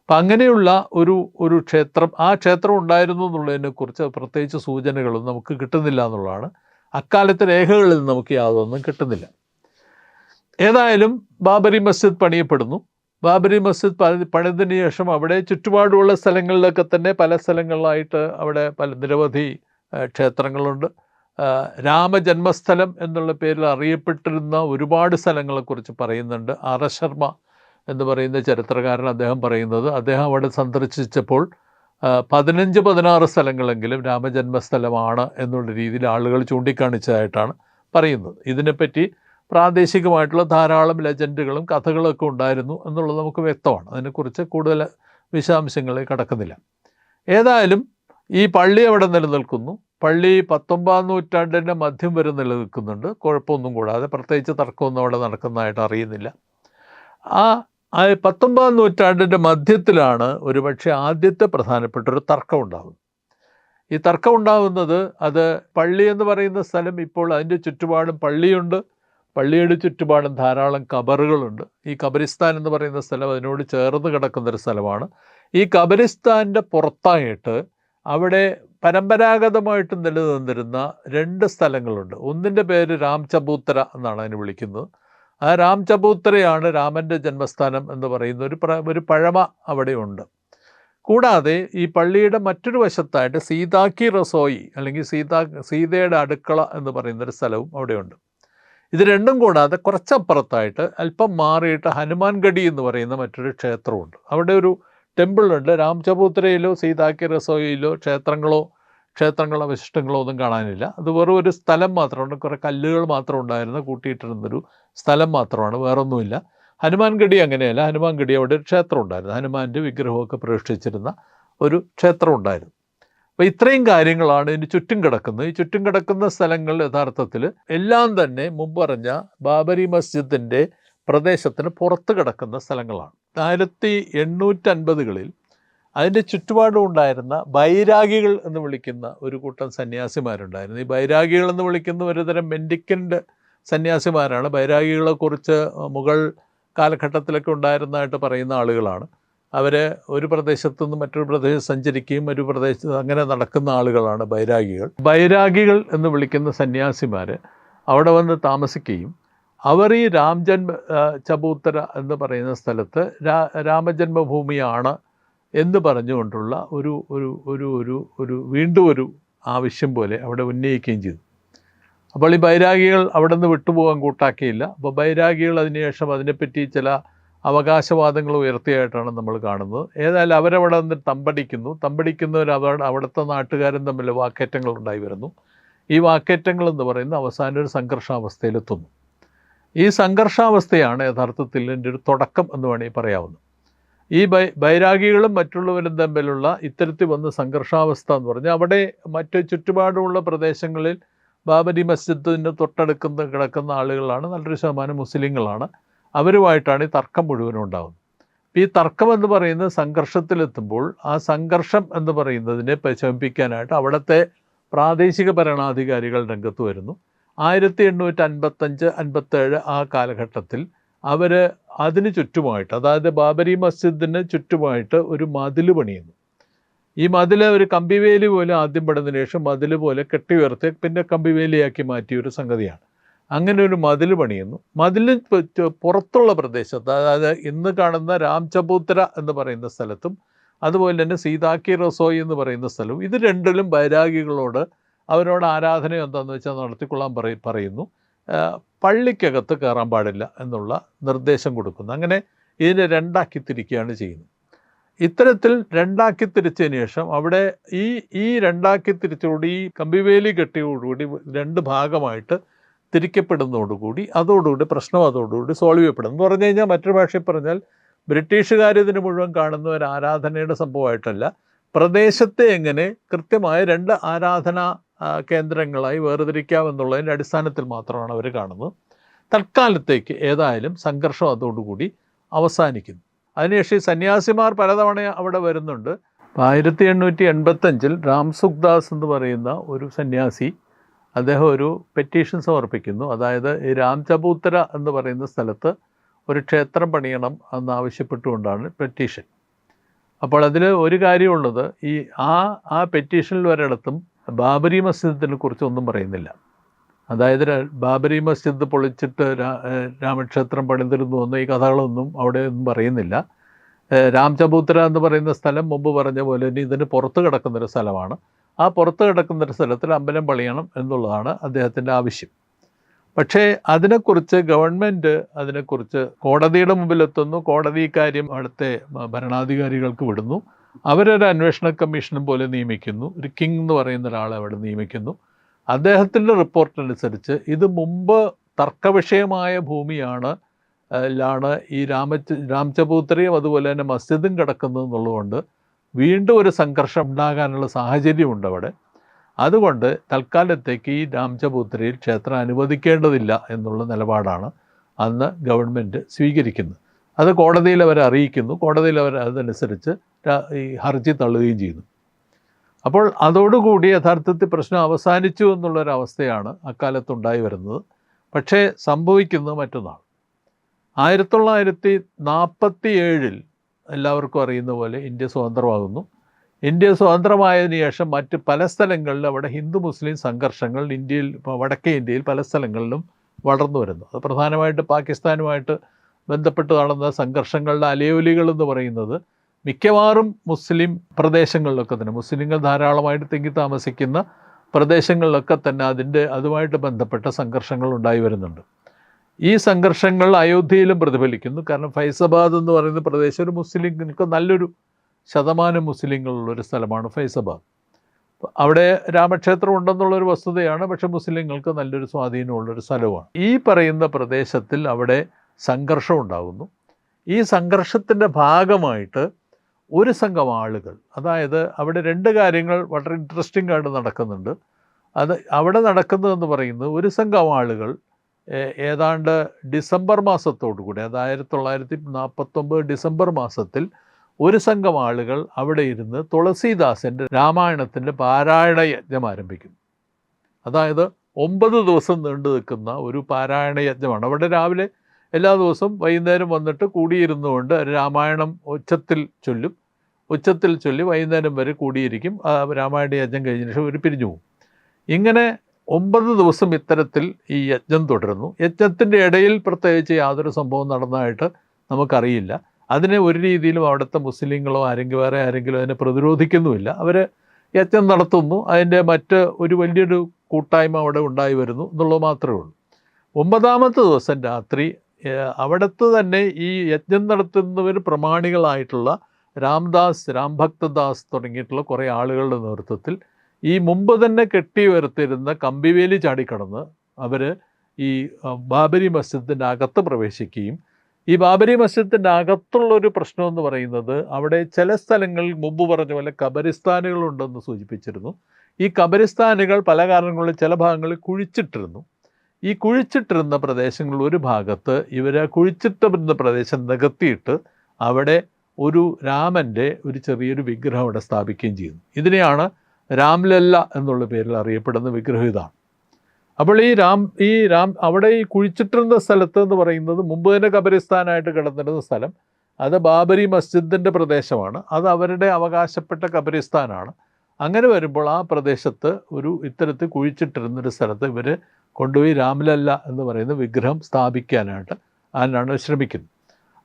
അപ്പം അങ്ങനെയുള്ള ഒരു ഒരു ക്ഷേത്രം ആ ക്ഷേത്രം ഉണ്ടായിരുന്നു എന്നുള്ളതിനെക്കുറിച്ച് പ്രത്യേകിച്ച് സൂചനകളൊന്നും നമുക്ക് കിട്ടുന്നില്ല എന്നുള്ളതാണ്. അക്കാലത്തെ രേഖകളിൽ നമുക്ക് യാതൊന്നും കിട്ടുന്നില്ല. ഏതായാലും ബാബരി മസ്ജിദ് പണിയപ്പെടുന്നു. ബാബരി മസ്ജിദ് പണി പണിതിന് ശേഷം അവിടെ ചുറ്റുപാടുമുള്ള സ്ഥലങ്ങളിലൊക്കെ തന്നെ പല സ്ഥലങ്ങളിലായിട്ട് അവിടെ പല നിരവധി ക്ഷേത്രങ്ങളുണ്ട്. രാമജന്മസ്ഥലം എന്നുള്ള പേരിൽ അറിയപ്പെട്ടിരുന്ന ഒരുപാട് സ്ഥലങ്ങളെക്കുറിച്ച് പറയുന്നുണ്ട്. ആർ എസ് ശർമ്മ എന്ന് പറയുന്ന ചരിത്രകാരൻ അദ്ദേഹം പറയുന്നത്. അദ്ദേഹം അവിടെ സന്ദർശിച്ചപ്പോൾ പതിനഞ്ച് പതിനാറ് സ്ഥലങ്ങളെങ്കിലും രാമജന്മസ്ഥലമാണ് എന്നുള്ള രീതിയിൽ ആളുകൾ ചൂണ്ടിക്കാണിച്ചതായിട്ടാണ് പറയുന്നത്. ഇതിനെപ്പറ്റി പ്രാദേശികമായിട്ടുള്ള ധാരാളം ലെജൻഡുകളും കഥകളൊക്കെ ഉണ്ടായിരുന്നു എന്നുള്ളത് നമുക്ക് വ്യക്തമാണ്. അതിനെക്കുറിച്ച് കൂടുതൽ വിശദാംശങ്ങളിൽ കടക്കുന്നില്ല. ഏതായാലും ഈ പള്ളി അവിടെ നിലനിൽക്കുന്നു. പള്ളി പത്തൊമ്പതാം നൂറ്റാണ്ടിന്റെ മധ്യം വരെ നിലനിൽക്കുന്നുണ്ട്. കുഴപ്പമൊന്നും കൂടാതെ പ്രത്യേകിച്ച് തർക്കമൊന്നും അവിടെ നടക്കുന്നതായിട്ട് അറിയുന്നില്ല. ആ പത്തൊമ്പതാം നൂറ്റാണ്ടിന്റെ മധ്യത്തിലാണ് ഒരുപക്ഷെ ആദ്യത്തെ പ്രധാനപ്പെട്ട ഒരു തർക്കം ഉണ്ടാകുന്നത് ഈ തർക്കം ഉണ്ടാകുന്നത് അത് പള്ളി എന്ന് പറയുന്ന സ്ഥലം ഇപ്പോൾ അതിന്റെ ചുറ്റുപാടും പള്ളിയുണ്ട്. പള്ളിയുടെ ചുറ്റുപാടും ധാരാളം കബറുകളുണ്ട്. ഈ കബരിസ്ഥാൻ എന്ന് പറയുന്ന സ്ഥലം അതിനോട് ചേർന്ന് കിടക്കുന്നൊരു സ്ഥലമാണ്. ഈ കബരിസ്ഥാന്റെ പുറത്തായിട്ട് അവിടെ പരമ്പരാഗതമായിട്ട് നിലനിന്നിരുന്ന രണ്ട് സ്ഥലങ്ങളുണ്ട്. ഒന്നിന്റെ പേര് രാം ചബൂത്തര എന്നാണ് അതിന് വിളിക്കുന്നത്. ആ രാം ചബൂത്തരയാണ് രാമന്റെ ജന്മസ്ഥാനം എന്ന് പറയുന്ന ഒരു ഒരു പഴമ അവിടെയുണ്ട്. കൂടാതെ ഈ പള്ളിയുടെ മറ്റൊരു വശത്തായിട്ട് സീതാക്കി റസോയി അല്ലെങ്കിൽ സീതാ സീതയുടെ അടുക്കള എന്ന് പറയുന്നൊരു സ്ഥലവും അവിടെയുണ്ട്. ഇത് രണ്ടും കൂടാതെ കുറച്ചപ്പുറത്തായിട്ട് അല്പം മാറിയിട്ട് ഹനുമാൻഗഡി എന്ന് പറയുന്ന മറ്റൊരു ക്ഷേത്രമുണ്ട്. അവിടെ ഒരു ടെമ്പിളുണ്ട്. രാംചബൂത്രയിലോ സീതാക്കി റസോയിലോ ക്ഷേത്രങ്ങളോ ക്ഷേത്രങ്ങളോ അവശിഷ്ടങ്ങളോ ഒന്നും കാണാനില്ല. അത് വെറും ഒരു സ്ഥലം മാത്രമുണ്ട്. കുറേ കല്ലുകൾ മാത്രം ഉണ്ടായിരുന്ന. കൂട്ടിയിട്ടിരുന്നൊരു സ്ഥലം മാത്രമാണ്. വേറൊന്നുമില്ല. ഹനുമാൻഗഡി അങ്ങനെയല്ല. ഹനുമാൻഗഡി അവിടെ ഒരു ക്ഷേത്രം ഉണ്ടായിരുന്നു ഹനുമാന്റെ വിഗ്രഹമൊക്കെ പ്രതിഷ്ഠിച്ചിരുന്ന ഒരു ക്ഷേത്രം ഉണ്ടായിരുന്നു അപ്പോൾ ഇത്രയും കാര്യങ്ങളാണ് ഇതിന് ചുറ്റും കിടക്കുന്നത്. ഈ ചുറ്റും കിടക്കുന്ന സ്ഥലങ്ങൾ യഥാർത്ഥത്തിൽ എല്ലാം തന്നെ മുമ്പ് പറഞ്ഞ ബാബരി മസ്ജിദിന്റെ പ്രദേശത്തിന് പുറത്ത് കിടക്കുന്ന സ്ഥലങ്ങളാണ്. ആയിരത്തി എണ്ണൂറ്റൻപതുകളിൽ അതിന്റെ ചുറ്റുപാടും ഉണ്ടായിരുന്ന ബൈരാഗികൾ എന്ന് വിളിക്കുന്ന ഒരു കൂട്ടം സന്യാസിമാരുണ്ടായിരുന്നു. ഈ ബൈരാഗികൾ എന്ന് വിളിക്കുന്ന ഒരുതരം മെൻഡിക്കന്റ് സന്യാസിമാരാണ്. ബൈരാഗികളെക്കുറിച്ച് മുഗൾ കാലഘട്ടത്തിലൊക്കെ ഉണ്ടായിരുന്നതായിട്ട് പറയുന്ന ആളുകളാണ്. അവർ ഒരു പ്രദേശത്തു നിന്ന് മറ്റൊരു പ്രദേശത്ത് സഞ്ചരിക്കുകയും ഒരു പ്രദേശത്ത് അങ്ങനെ നടക്കുന്ന ആളുകളാണ് ബൈരാഗികൾ. ബൈരാഗികൾ എന്ന് വിളിക്കുന്ന സന്യാസിമാർ അവിടെ വന്ന് താമസിക്കുകയും അവർ ഈ രാംജന്മ ചബൂത്തര എന്ന് പറയുന്ന സ്ഥലത്ത് രാ രാമജന്മഭൂമിയാണ് എന്ന് പറഞ്ഞുകൊണ്ടുള്ള ഒരു ഒരു ഒരു ഒരു ഒരു വീണ്ടും ഒരു ആവശ്യം പോലെ അവിടെ ഉന്നയിക്കുകയും ചെയ്തു. അപ്പോൾ ഈ ബൈരാഗികൾ അവിടെ നിന്ന് വിട്ടുപോകാൻ കൂട്ടാക്കിയില്ല. അപ്പോൾ ബൈരാഗികൾ അതിനുശേഷം അതിനെപ്പറ്റി ചില അവകാശവാദങ്ങൾ ഉയർത്തിയായിട്ടാണ് നമ്മൾ കാണുന്നത്. ഏതായാലും അവരവിടെ നിന്ന് തമ്പടിക്കുന്നു. തമ്പടിക്കുന്നവർ അവർ അവിടുത്തെ നാട്ടുകാരും തമ്മിൽ വാക്കേറ്റങ്ങൾ ഉണ്ടായി വരുന്നു. ഈ വാക്കേറ്റങ്ങൾ എന്ന് പറയുന്നത് അവസാന ഒരു സംഘർഷാവസ്ഥയിലെത്തുന്നു ഈ സംഘർഷാവസ്ഥയാണ് യഥാർത്ഥത്തിൽ എന്റെ ഒരു തുടക്കം എന്ന് വേണമെങ്കിൽ പറയാവുന്നത്. ഈ ബൈ ബൈരാഗികളും മറ്റുള്ളവരും തമ്മിലുള്ള ഇത്തരത്തിൽ വന്ന സംഘർഷാവസ്ഥ എന്ന് പറഞ്ഞാൽ അവിടെ മറ്റ് ചുറ്റുപാടുമുള്ള പ്രദേശങ്ങളിൽ ബാബരി മസ്ജിദിന് തൊട്ടടുക്കുന്ന കിടക്കുന്ന ആളുകളാണ് നല്ലൊരു ശതമാനം മുസ്ലിങ്ങളാണ്. അവരുമായിട്ടാണ് ഈ തർക്കം മുഴുവനും ഉണ്ടാകുന്നത് ഈ തർക്കം എന്ന് പറയുന്നത് സംഘർഷത്തിലെത്തുമ്പോൾ ആ സംഘർഷം എന്ന് പറയുന്നതിനെ ശമിപ്പിക്കാനായിട്ട് അവിടുത്തെ പ്രാദേശിക ഭരണാധികാരികൾ രംഗത്ത് വരുന്നു. ആയിരത്തി എണ്ണൂറ്റി അൻപത്തഞ്ച് അൻപത്തേഴ് ആ കാലഘട്ടത്തിൽ അവർ അതിന് ചുറ്റുമായിട്ട് അതായത് ബാബരി മസ്ജിദിന് ചുറ്റുമായിട്ട് ഒരു മതിൽ പണിയുന്നു. ഈ മതിൽ ഒരു കമ്പിവേലി പോലെ ആദ്യം പെടുന്നതിന് ശേഷം മതിൽ പോലെ കെട്ടി ഉയർത്തി പിന്നെ കമ്പിവേലിയാക്കി മാറ്റിയ ഒരു സംഗതിയാണ്. അങ്ങനെ ഒരു മതിൽ പണിയുന്നു മതിലിന് പുറത്തുള്ള പ്രദേശത്ത് അതായത് ഇന്ന് കാണുന്ന രാംചപൂത്ര എന്ന് പറയുന്ന സ്ഥലത്തും അതുപോലെ തന്നെ സീതാക്കി റസോയി എന്ന് പറയുന്ന സ്ഥലവും ഇത് രണ്ടിലും ബൈരാഗികളോട് അവരോട് ആരാധന എന്താണെന്ന് വെച്ചാൽ നടത്തിക്കൊള്ളാൻ പറയ പറയുന്നു. പള്ളിക്കകത്ത് കയറാൻ പാടില്ല എന്നുള്ള നിർദ്ദേശം കൊടുക്കുന്നു. അങ്ങനെ ഇതിനെ രണ്ടാക്കി തിരിക്കുകയാണ് ചെയ്യുന്നത്. ഇത്തരത്തിൽ രണ്ടാക്കി തിരിച്ചതിന് ശേഷം അവിടെ ഈ ഈ രണ്ടാക്കി തിരിച്ചോടുകൂടി ഈ കമ്പിവേലി കെട്ടിയോടുകൂടി രണ്ട് ഭാഗമായിട്ട് തിരിക്കപ്പെടുന്നതോടുകൂടി അതോടുകൂടി പ്രശ്നം അതോടുകൂടി സോൾവ് ചെയ്യപ്പെടും എന്ന് പറഞ്ഞു കഴിഞ്ഞാൽ മറ്റൊരു ഭാഷയിൽ പറഞ്ഞാൽ ബ്രിട്ടീഷുകാർ ഇതിന് മുഴുവൻ കാണുന്ന ഒരു ആരാധനയുടെ സംഭവമായിട്ടല്ല. പ്രദേശത്തെ എങ്ങനെ കൃത്യമായ രണ്ട് ആരാധനാ കേന്ദ്രങ്ങളായി വേർതിരിക്കാമെന്നുള്ളതിന്റെ അടിസ്ഥാനത്തിൽ മാത്രമാണ് അവർ കാണുന്നത്. തൽക്കാലത്തേക്ക് ഏതായാലും സംഘർഷം അതോടുകൂടി അവസാനിക്കുന്നു. അതിനുശേഷം ഈ സന്യാസിമാർ പലതവണ അവിടെ വരുന്നുണ്ട്. ആയിരത്തി എണ്ണൂറ്റി എൺപത്തഞ്ചിൽ രാം എന്ന് പറയുന്ന ഒരു സന്യാസി അദ്ദേഹം ഒരു പെറ്റീഷൻ സമർപ്പിക്കുന്നു. അതായത് ഈ രാംചബൂത്തര എന്ന് പറയുന്ന സ്ഥലത്ത് ഒരു ക്ഷേത്രം പണിയണം എന്നാവശ്യപ്പെട്ടുകൊണ്ടാണ് പെറ്റീഷൻ അപ്പോൾ അതിൽ ഒരു കാര്യമുള്ളത് ഈ ആ ആ പെറ്റീഷനിൽ ഒരിടത്തും ബാബരി മസ്ജിദിനെ കുറിച്ച് ഒന്നും പറയുന്നില്ല. അതായത് ബാബരി മസ്ജിദ് പൊളിച്ചിട്ട് രാമക്ഷേത്രം പണിതിരുന്നു എന്ന് ഈ കഥകളൊന്നും അവിടെ ഒന്നും പറയുന്നില്ല. രാംചബൂത്തര എന്ന് പറയുന്ന സ്ഥലം മുമ്പ് പറഞ്ഞ പോലെ തന്നെ ഇതിന് പുറത്ത് കിടക്കുന്നൊരു സ്ഥലമാണ്. ആ പുറത്ത് കിടക്കുന്നൊരു സ്ഥലത്തിൽ അമ്പലം പണിയണം എന്നുള്ളതാണ് അദ്ദേഹത്തിന്റെ ആവശ്യം. പക്ഷേ അതിനെക്കുറിച്ച് ഗവൺമെന്റ് അതിനെക്കുറിച്ച് കോടതിയുടെ മുമ്പിലെത്തുന്നു. കോടതി കാര്യം അവിടുത്തെ ഭരണാധികാരികൾക്ക് വിടുന്നു. അവരൊരു അന്വേഷണ കമ്മീഷനും പോലെ നിയമിക്കുന്നു. ഒരു കിങ് എന്ന് പറയുന്ന ഒരാളെ അവിടെ നിയമിക്കുന്നു. അദ്ദേഹത്തിന്റെ റിപ്പോർട്ട് അനുസരിച്ച് ഇത് മുമ്പ് തർക്കവിഷയമായ ഭൂമിയാണ് ലാണ് ഈ രാമ രാംചപൂത്രയും അതുപോലെ തന്നെ മസ്ജിദും കിടക്കുന്നത് എന്നുള്ളതുകൊണ്ട് വീണ്ടും ഒരു സംഘർഷം ഉണ്ടാകാനുള്ള സാഹചര്യമുണ്ട് അവിടെ. അതുകൊണ്ട് തൽക്കാലത്തേക്ക് ഈ രാംചപുത്രിയിൽ ക്ഷേത്രം അനുവദിക്കേണ്ടതില്ല എന്നുള്ള നിലപാടാണ് അന്ന് ഗവൺമെന്റ് സ്വീകരിക്കുന്നത്. അത് കോടതിയിൽ അവർ അറിയിക്കുന്നു. കോടതിയിൽ അവർ അതനുസരിച്ച് ഈ ഹർജി തള്ളുകയും ചെയ്യുന്നു. അപ്പോൾ അതോടുകൂടി യഥാർത്ഥത്തിൽ പ്രശ്നം അവസാനിച്ചു എന്നുള്ളൊരവസ്ഥയാണ് അക്കാലത്തുണ്ടായി വരുന്നത്. പക്ഷേ സംഭവിക്കുന്നത് മറ്റൊന്നാണ്. ആയിരത്തി തൊള്ളായിരത്തി നാൽപ്പത്തി ഏഴിൽ എല്ലാവർക്കും അറിയുന്ന പോലെ ഇന്ത്യ സ്വതന്ത്രമാകുന്നു. ഇന്ത്യ സ്വതന്ത്രമായതിനു ശേഷം മറ്റ് പല സ്ഥലങ്ങളിലും അവിടെ ഹിന്ദു മുസ്ലിം സംഘർഷങ്ങൾ ഇന്ത്യയിൽ വടക്കേ ഇന്ത്യയിൽ പല സ്ഥലങ്ങളിലും വളർന്നു വരുന്നു. അത് പ്രധാനമായിട്ട് പാകിസ്ഥാനുമായിട്ട് ബന്ധപ്പെട്ട് നടന്ന സംഘർഷങ്ങളുടെ അലയൊലികൾ എന്ന് പറയുന്നത് മിക്കവാറും മുസ്ലിം പ്രദേശങ്ങളിലൊക്കെ തന്നെ മുസ്ലിങ്ങൾ ധാരാളമായിട്ട് തിങ്ങി താമസിക്കുന്ന പ്രദേശങ്ങളിലൊക്കെ തന്നെ അതിന്റെ അതുമായിട്ട് ബന്ധപ്പെട്ട സംഘർഷങ്ങൾ ഉണ്ടായി വരുന്നുണ്ട്. ഈ സംഘർഷങ്ങൾ അയോധ്യയിലും പ്രതിഫലിക്കുന്നു. കാരണം ഫൈസബാദ് എന്ന് പറയുന്ന പ്രദേശം ഒരു മുസ്ലിങ്ങൾക്ക് നല്ലൊരു ശതമാനം മുസ്ലിങ്ങളുള്ളൊരു സ്ഥലമാണ് ഫൈസബാദ്. അവിടെ രാമക്ഷേത്രം ഉണ്ടെന്നുള്ളൊരു വസ്തുതയാണ് പക്ഷെ മുസ്ലിങ്ങൾക്ക് നല്ലൊരു സ്വാധീനമുള്ളൊരു സ്ഥലമാണ് ഈ പറയുന്ന പ്രദേശത്തിൽ അവിടെ സംഘർഷം ഉണ്ടാകുന്നു ഈ സംഘർഷത്തിന്റെ ഭാഗമായിട്ട് ഒരു സംഘം ആളുകൾ അതായത് അവിടെ രണ്ട് കാര്യങ്ങൾ വളരെ ഇൻട്രസ്റ്റിംഗ് ആയിട്ട് നടക്കുന്നുണ്ട്. അത് അവിടെ നടക്കുന്നതെന്ന് പറയുന്നത് ഒരു സംഘം ആളുകൾ ഏതാണ്ട് ഡിസംബർ മാസത്തോടു കൂടി അതായത് ആയിരത്തി തൊള്ളായിരത്തി നാൽപ്പത്തൊമ്പത് ഡിസംബർ മാസത്തിൽ ഒരു സംഘം ആളുകൾ അവിടെ ഇരുന്ന് തുളസീദാസിന്റെ രാമായണത്തിന്റെ പാരായണ യജ്ഞം ആരംഭിക്കുന്നു. അതായത് ഒമ്പത് ദിവസം നീണ്ടു നിൽക്കുന്ന ഒരു പാരായണ യജ്ഞമാണ്. അവിടെ രാവിലെ എല്ലാ ദിവസവും വൈകുന്നേരം വന്നിട്ട് കൂടിയിരുന്നുകൊണ്ട് രാമായണം ഉച്ചത്തിൽ ചൊല്ലും. ഉച്ചത്തിൽ ചൊല്ലി വൈകുന്നേരം വരെ കൂടിയിരിക്കും. രാമായണ യജ്ഞം കഴിഞ്ഞ ശേഷം ഒരു പിരിഞ്ഞു പോകും. ഇങ്ങനെ ഒമ്പത് ദിവസം ഇത്തരത്തിൽ ഈ യജ്ഞം തുടരുന്നു. യജ്ഞത്തിന്റെ ഇടയിൽ പ്രത്യേകിച്ച് യാതൊരു സംഭവം നടന്നതായിട്ട് നമുക്കറിയില്ല. അതിനെ ഒരു രീതിയിലും അവിടുത്തെ മുസ്ലിങ്ങളോ ആരെങ്കിലും വേറെ ആരെങ്കിലും അതിനെ പ്രതിരോധിക്കുന്നുമില്ല. അവർ യജ്ഞം നടത്തുന്നു. അതിന്റെ മറ്റ് ഒരു വലിയൊരു കൂട്ടായ്മ അവിടെ ഉണ്ടായി വരുന്നു എന്നുള്ളത് മാത്രമേ ഉള്ളൂ. ഒമ്പതാമത്തെ ദിവസം രാത്രി അവിടുത്തെ തന്നെ ഈ യജ്ഞം നടത്തുന്നവർ പ്രമാണികളായിട്ടുള്ള രാംദാസ് രാംഭക്തദാസ് തുടങ്ങിയിട്ടുള്ള കുറേ ആളുകളുടെ നേതൃത്വത്തിൽ ഈ മുമ്പ് തന്നെ കെട്ടി ഉയർത്തിരുന്ന കമ്പിവേലി ചാടിക്കടന്ന് അവർ ഈ ബാബരി മസ്ജിദിന്റെ അകത്ത് പ്രവേശിക്കുകയും ഈ ബാബരി മസ്ജിദിന്റെ അകത്തുള്ളൊരു പ്രശ്നം എന്ന് പറയുന്നത് അവിടെ ചില സ്ഥലങ്ങളിൽ മുമ്പ് പറഞ്ഞ പോലെ കബരിസ്ഥാനുകളുണ്ടെന്ന് സൂചിപ്പിച്ചിരുന്നു. ഈ കബരിസ്ഥാനുകൾ പല കാരണങ്ങളിൽ ചില ഭാഗങ്ങളിൽ കുഴിച്ചിട്ടിരുന്നു. ഈ കുഴിച്ചിട്ടിരുന്ന പ്രദേശങ്ങളിൽ ഒരു ഭാഗത്ത് ഇവർ കുഴിച്ചിട്ടിരുന്ന പ്രദേശം നികത്തിയിട്ട് അവിടെ ഒരു രാമന്റെ ഒരു ചെറിയൊരു വിഗ്രഹം അവിടെ സ്ഥാപിക്കുകയും ചെയ്യുന്നു. ഇതിനെയാണ് രാംലല്ല എന്നുള്ള പേരിൽ അറിയപ്പെടുന്ന വിഗ്രഹം ഇതാണ്. അപ്പോൾ ഈ രാം ഈ രാം അവിടെ ഈ കുഴിച്ചിട്ടിരുന്ന സ്ഥലത്ത് എന്ന് പറയുന്നത് മുമ്പ് തന്നെ കബരിസ്ഥാനായിട്ട് കിടന്നിരുന്ന സ്ഥലം. അത് ബാബരി മസ്ജിദിന്റെ പ്രദേശമാണ്. അത് അവരുടെ അവകാശപ്പെട്ട കബരിസ്ഥാനാണ് അങ്ങനെ വരുമ്പോൾ ആ പ്രദേശത്ത് ഒരു ഇത്തരത്തിൽ കുഴിച്ചിട്ടിരുന്നൊരു സ്ഥലത്ത് ഇവർ കൊണ്ടുപോയി രാംലല്ല എന്ന് പറയുന്ന വിഗ്രഹം സ്ഥാപിക്കാനായിട്ട് അതിനാണ് ശ്രമിക്കുന്നത്.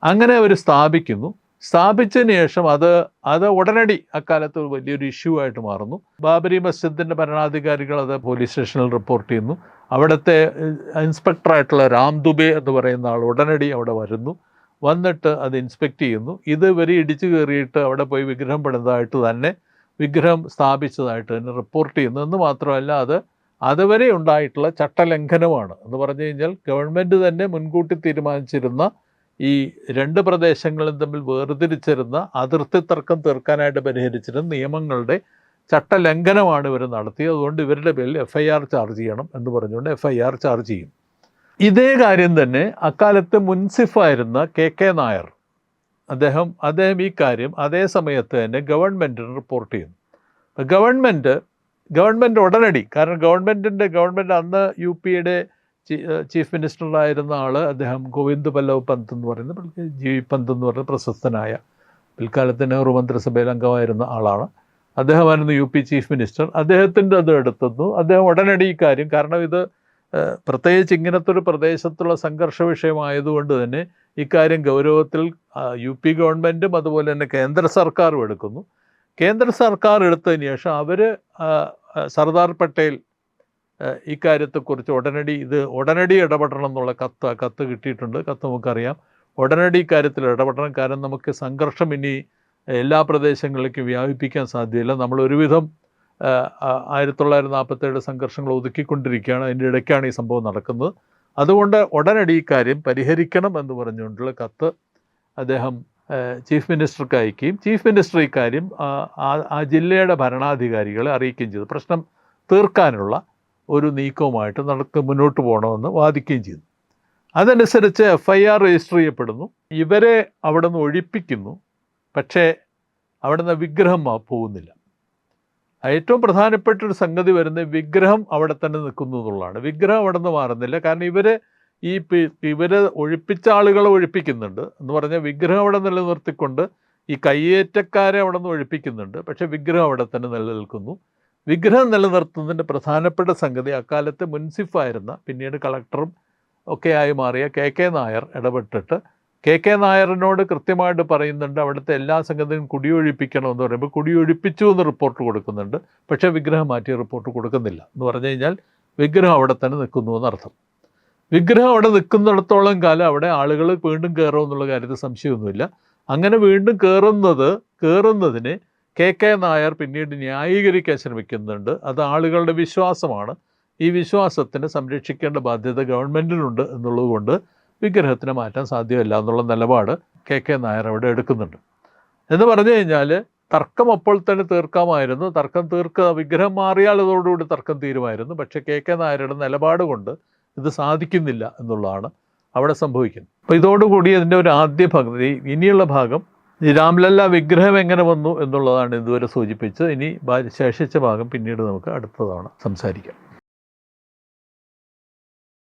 അങ്ങനെ അവർ സ്ഥാപിക്കുന്നു. സ്ഥാപിച്ചതിന് ശേഷം അത് അത് ഉടനടി അക്കാലത്ത് ഒരു വലിയൊരു ഇഷ്യൂ ആയിട്ട് മാറുന്നു. ബാബരി മസ്ജിദിന്റെ ഭരണാധികാരികൾ അത് പോലീസ് സ്റ്റേഷനിൽ റിപ്പോർട്ട് ചെയ്യുന്നു. അവിടുത്തെ ഇൻസ്പെക്ടറായിട്ടുള്ള രാം ദുബെ എന്ന് പറയുന്ന ആൾ ഉടനടി അവിടെ വരുന്നു. വന്നിട്ട് അത് ഇൻസ്പെക്ട് ചെയ്യുന്നു. ഇത് ഇവർ ഇടിച്ചു കയറിയിട്ട് അവിടെ പോയി വിഗ്രഹം പെടുന്നതായിട്ട് തന്നെ വിഗ്രഹം സ്ഥാപിച്ചതായിട്ട് തന്നെ റിപ്പോർട്ട് ചെയ്യുന്നു. എന്ന് മാത്രമല്ല അത് അതുവരെ ഉണ്ടായിട്ടുള്ള ചട്ടലംഘനമാണ്. എന്ന് പറഞ്ഞു കഴിഞ്ഞാൽ ഗവൺമെന്റ് തന്നെ മുൻകൂട്ടി തീരുമാനിച്ചിരുന്ന ഈ രണ്ട് പ്രദേശങ്ങളും തമ്മിൽ വേർതിരിച്ചിരുന്ന അതിർത്തി തർക്കം തീർക്കാനായിട്ട് പരിഹരിച്ചിരുന്ന നിയമങ്ങളുടെ ചട്ടലംഘനമാണ് ഇവർ നടത്തിയത്. അതുകൊണ്ട് ഇവരുടെ പേരിൽ എഫ് ഐ ആർ ചാർജ് ചെയ്യണം എന്ന് പറഞ്ഞുകൊണ്ട് എഫ് ഐ ആർ ചാർജ് ചെയ്യും. ഇതേ കാര്യം തന്നെ അക്കാലത്ത് മുൻസിഫായിരുന്ന കെ കെ നായർ. അദ്ദേഹം അദ്ദേഹം ഈ കാര്യം അതേ സമയത്ത് തന്നെ ഗവൺമെന്റിന് റിപ്പോർട്ട് ചെയ്യുന്നു. ഗവൺമെന്റ് ഗവൺമെന്റ് ഉടനടി കാരണം ഗവൺമെന്റിന്റെ ഗവൺമെന്റ് അന്ന് യു പിയുടെ ചീഫ് മിനിസ്റ്ററായിരുന്ന ആൾ അദ്ദേഹം ഗോവിന്ദ് പല്ലവ് പന്ത് എന്ന് പറയുന്ന ജി പന്ത് എന്ന് പറയുന്ന പ്രശസ്തനായ പിൽക്കാലത്ത് നെഹ്റു മന്ത്രിസഭയിൽ അംഗമായിരുന്ന ആളാണ്. അദ്ദേഹമായിരുന്നു യു പി ചീഫ് മിനിസ്റ്റർ. അദ്ദേഹത്തിന്റെ അത് എടുത്തുന്നു അദ്ദേഹം ഉടനടി ഈ കാര്യം കാരണം ഇത് പ്രത്യേകിച്ച് ഇങ്ങനത്തെ ഒരു പ്രദേശത്തുള്ള സംഘർഷ വിഷയമായതുകൊണ്ട് തന്നെ ഇക്കാര്യം ഗൗരവത്തിൽ യു പി ഗവൺമെന്റും അതുപോലെ തന്നെ കേന്ദ്ര സർക്കാരും എടുക്കുന്നു. കേന്ദ്ര സർക്കാർ എടുത്തതിന് ശേഷം അവർ സർദാർ പട്ടേൽ ഇക്കാര്യത്തെക്കുറിച്ച് ഉടനടി ഇത് ഉടനടി ഇടപെടണം എന്നുള്ള കത്ത് കത്ത് കിട്ടിയിട്ടുണ്ട്. കത്ത് നമുക്കറിയാം. ഉടനടി ഇക്കാര്യത്തിൽ ഇടപെടണം. കാരണം നമുക്ക് സംഘർഷം ഇനി എല്ലാ പ്രദേശങ്ങളിലേക്കും വ്യാപിപ്പിക്കാൻ സാധ്യതയില്ല. നമ്മൾ ഒരുവിധം ആയിരത്തി തൊള്ളായിരത്തി നാൽപ്പത്തേഴ് സംഘർഷങ്ങൾ ഒതുക്കിക്കൊണ്ടിരിക്കുകയാണ്. അതിന്റെ ഇടയ്ക്കാണ് ഈ സംഭവം നടക്കുന്നത്. അതുകൊണ്ട് ഉടനടി ഈ കാര്യം പരിഹരിക്കണം എന്ന് പറഞ്ഞുകൊണ്ടുള്ള കത്ത് അദ്ദേഹം ചീഫ് മിനിസ്റ്റർക്ക് അയക്കുകയും ചീഫ് മിനിസ്റ്റർ ഇക്കാര്യം കാര്യം ആ- ആ ജില്ലയുടെ ഭരണാധികാരികളെ അറിയിക്കുകയും ചെയ്തു. പ്രശ്നം തീർക്കാനുള്ള ഒരു നീക്കവുമായിട്ട് നടക്ക് മുന്നോട്ട് പോകണമെന്ന് വാദിക്കുകയും ചെയ്തു. അതനുസരിച്ച് എഫ് ഐ ആർ രജിസ്റ്റർ ചെയ്യപ്പെടുന്നു. ഇവരെ അവിടെ നിന്ന് ഒഴിപ്പിക്കുന്നു. പക്ഷേ അവിടെ നിന്ന് വിഗ്രഹം പോകുന്നില്ല. ഏറ്റവും പ്രധാനപ്പെട്ട ഒരു സംഗതി വരുന്നത് വിഗ്രഹം അവിടെ തന്നെ നിൽക്കുന്നു എന്നുള്ളതാണ്. വിഗ്രഹം അവിടെ നിന്ന് മാറുന്നില്ല. കാരണം ഇവർ ഈ ഇവരെ ഒഴിപ്പിച്ച ആളുകളെ ഒഴിപ്പിക്കുന്നുണ്ട് എന്ന് പറഞ്ഞാൽ വിഗ്രഹം അവിടെ നിലനിർത്തിക്കൊണ്ട് ഈ കയ്യേറ്റക്കാരെ അവിടെ നിന്ന് ഒഴിപ്പിക്കുന്നുണ്ട്. പക്ഷേ വിഗ്രഹം അവിടെ തന്നെ നിലനിൽക്കുന്നു. വിഗ്രഹം നിലനിർത്തുന്നതിന്റെ പ്രധാനപ്പെട്ട സംഗതി അക്കാലത്ത് മുൻസിഫായിരുന്ന പിന്നീട് കളക്ടറും ഒക്കെയായി മാറിയ കെ കെ നായർ ഇടപെട്ടിട്ട് കെ കെ നായറിനോട് കൃത്യമായിട്ട് പറയുന്നുണ്ട് അവിടുത്തെ എല്ലാ സംഗതിയും കുടിയൊഴിപ്പിക്കണമെന്ന് പറയുമ്പോൾ കുടിയൊഴിപ്പിച്ചു എന്ന് റിപ്പോർട്ട് കൊടുക്കുന്നുണ്ട്. പക്ഷേ വിഗ്രഹം മാറ്റി റിപ്പോർട്ട് കൊടുക്കുന്നില്ല എന്ന് പറഞ്ഞു കഴിഞ്ഞാൽ വിഗ്രഹം അവിടെ തന്നെ നിൽക്കുന്നു എന്നർത്ഥം. വിഗ്രഹം അവിടെ നിൽക്കുന്നിടത്തോളം കാലം അവിടെ ആളുകൾ വീണ്ടും കയറും എന്നുള്ള കാര്യത്തിൽ സംശയമൊന്നുമില്ല. അങ്ങനെ വീണ്ടും കയറുന്നത് കയറുന്നതിന് കെ കെ നായർ പിന്നീട് ന്യായീകരിക്കാൻ ശ്രമിക്കുന്നുണ്ട്. അത് ആളുകളുടെ വിശ്വാസമാണ്. ഈ വിശ്വാസത്തിനെ സംരക്ഷിക്കേണ്ട ബാധ്യത ഗവൺമെന്റിനുണ്ട് എന്നുള്ളതുകൊണ്ട് വിഗ്രഹത്തിന് മാറ്റാൻ സാധ്യമല്ല എന്നുള്ള നിലപാട് കെ കെ നായർ അവിടെ എടുക്കുന്നുണ്ട്. എന്ന് പറഞ്ഞു കഴിഞ്ഞാൽ തർക്കം അപ്പോൾ തന്നെ തീർക്കാമായിരുന്നു. തർക്കം തീർക്കുക വിഗ്രഹം മാറിയാൽ അതോടുകൂടി തർക്കം തീരുമായിരുന്നു. പക്ഷേ കെ കെ നായരുടെ നിലപാട് കൊണ്ട് ഇത് സാധിക്കുന്നില്ല എന്നുള്ളതാണ് അവിടെ സംഭവിക്കുന്നത്. അപ്പോൾ ഇതോടുകൂടി അതിന്റെ ഒരു ആദ്യ ഭാഗം ഇനിയുള്ള ഭാഗം ഈ രാംലല്ല വിഗ്രഹം എങ്ങനെ വന്നു എന്നുള്ളതാണ് ഇതുവരെ സൂചിപ്പിച്ചത്. ഇനി ശേഷിച്ച ഭാഗം പിന്നീട് നമുക്ക് അടുത്ത തവണ സംസാരിക്കാം.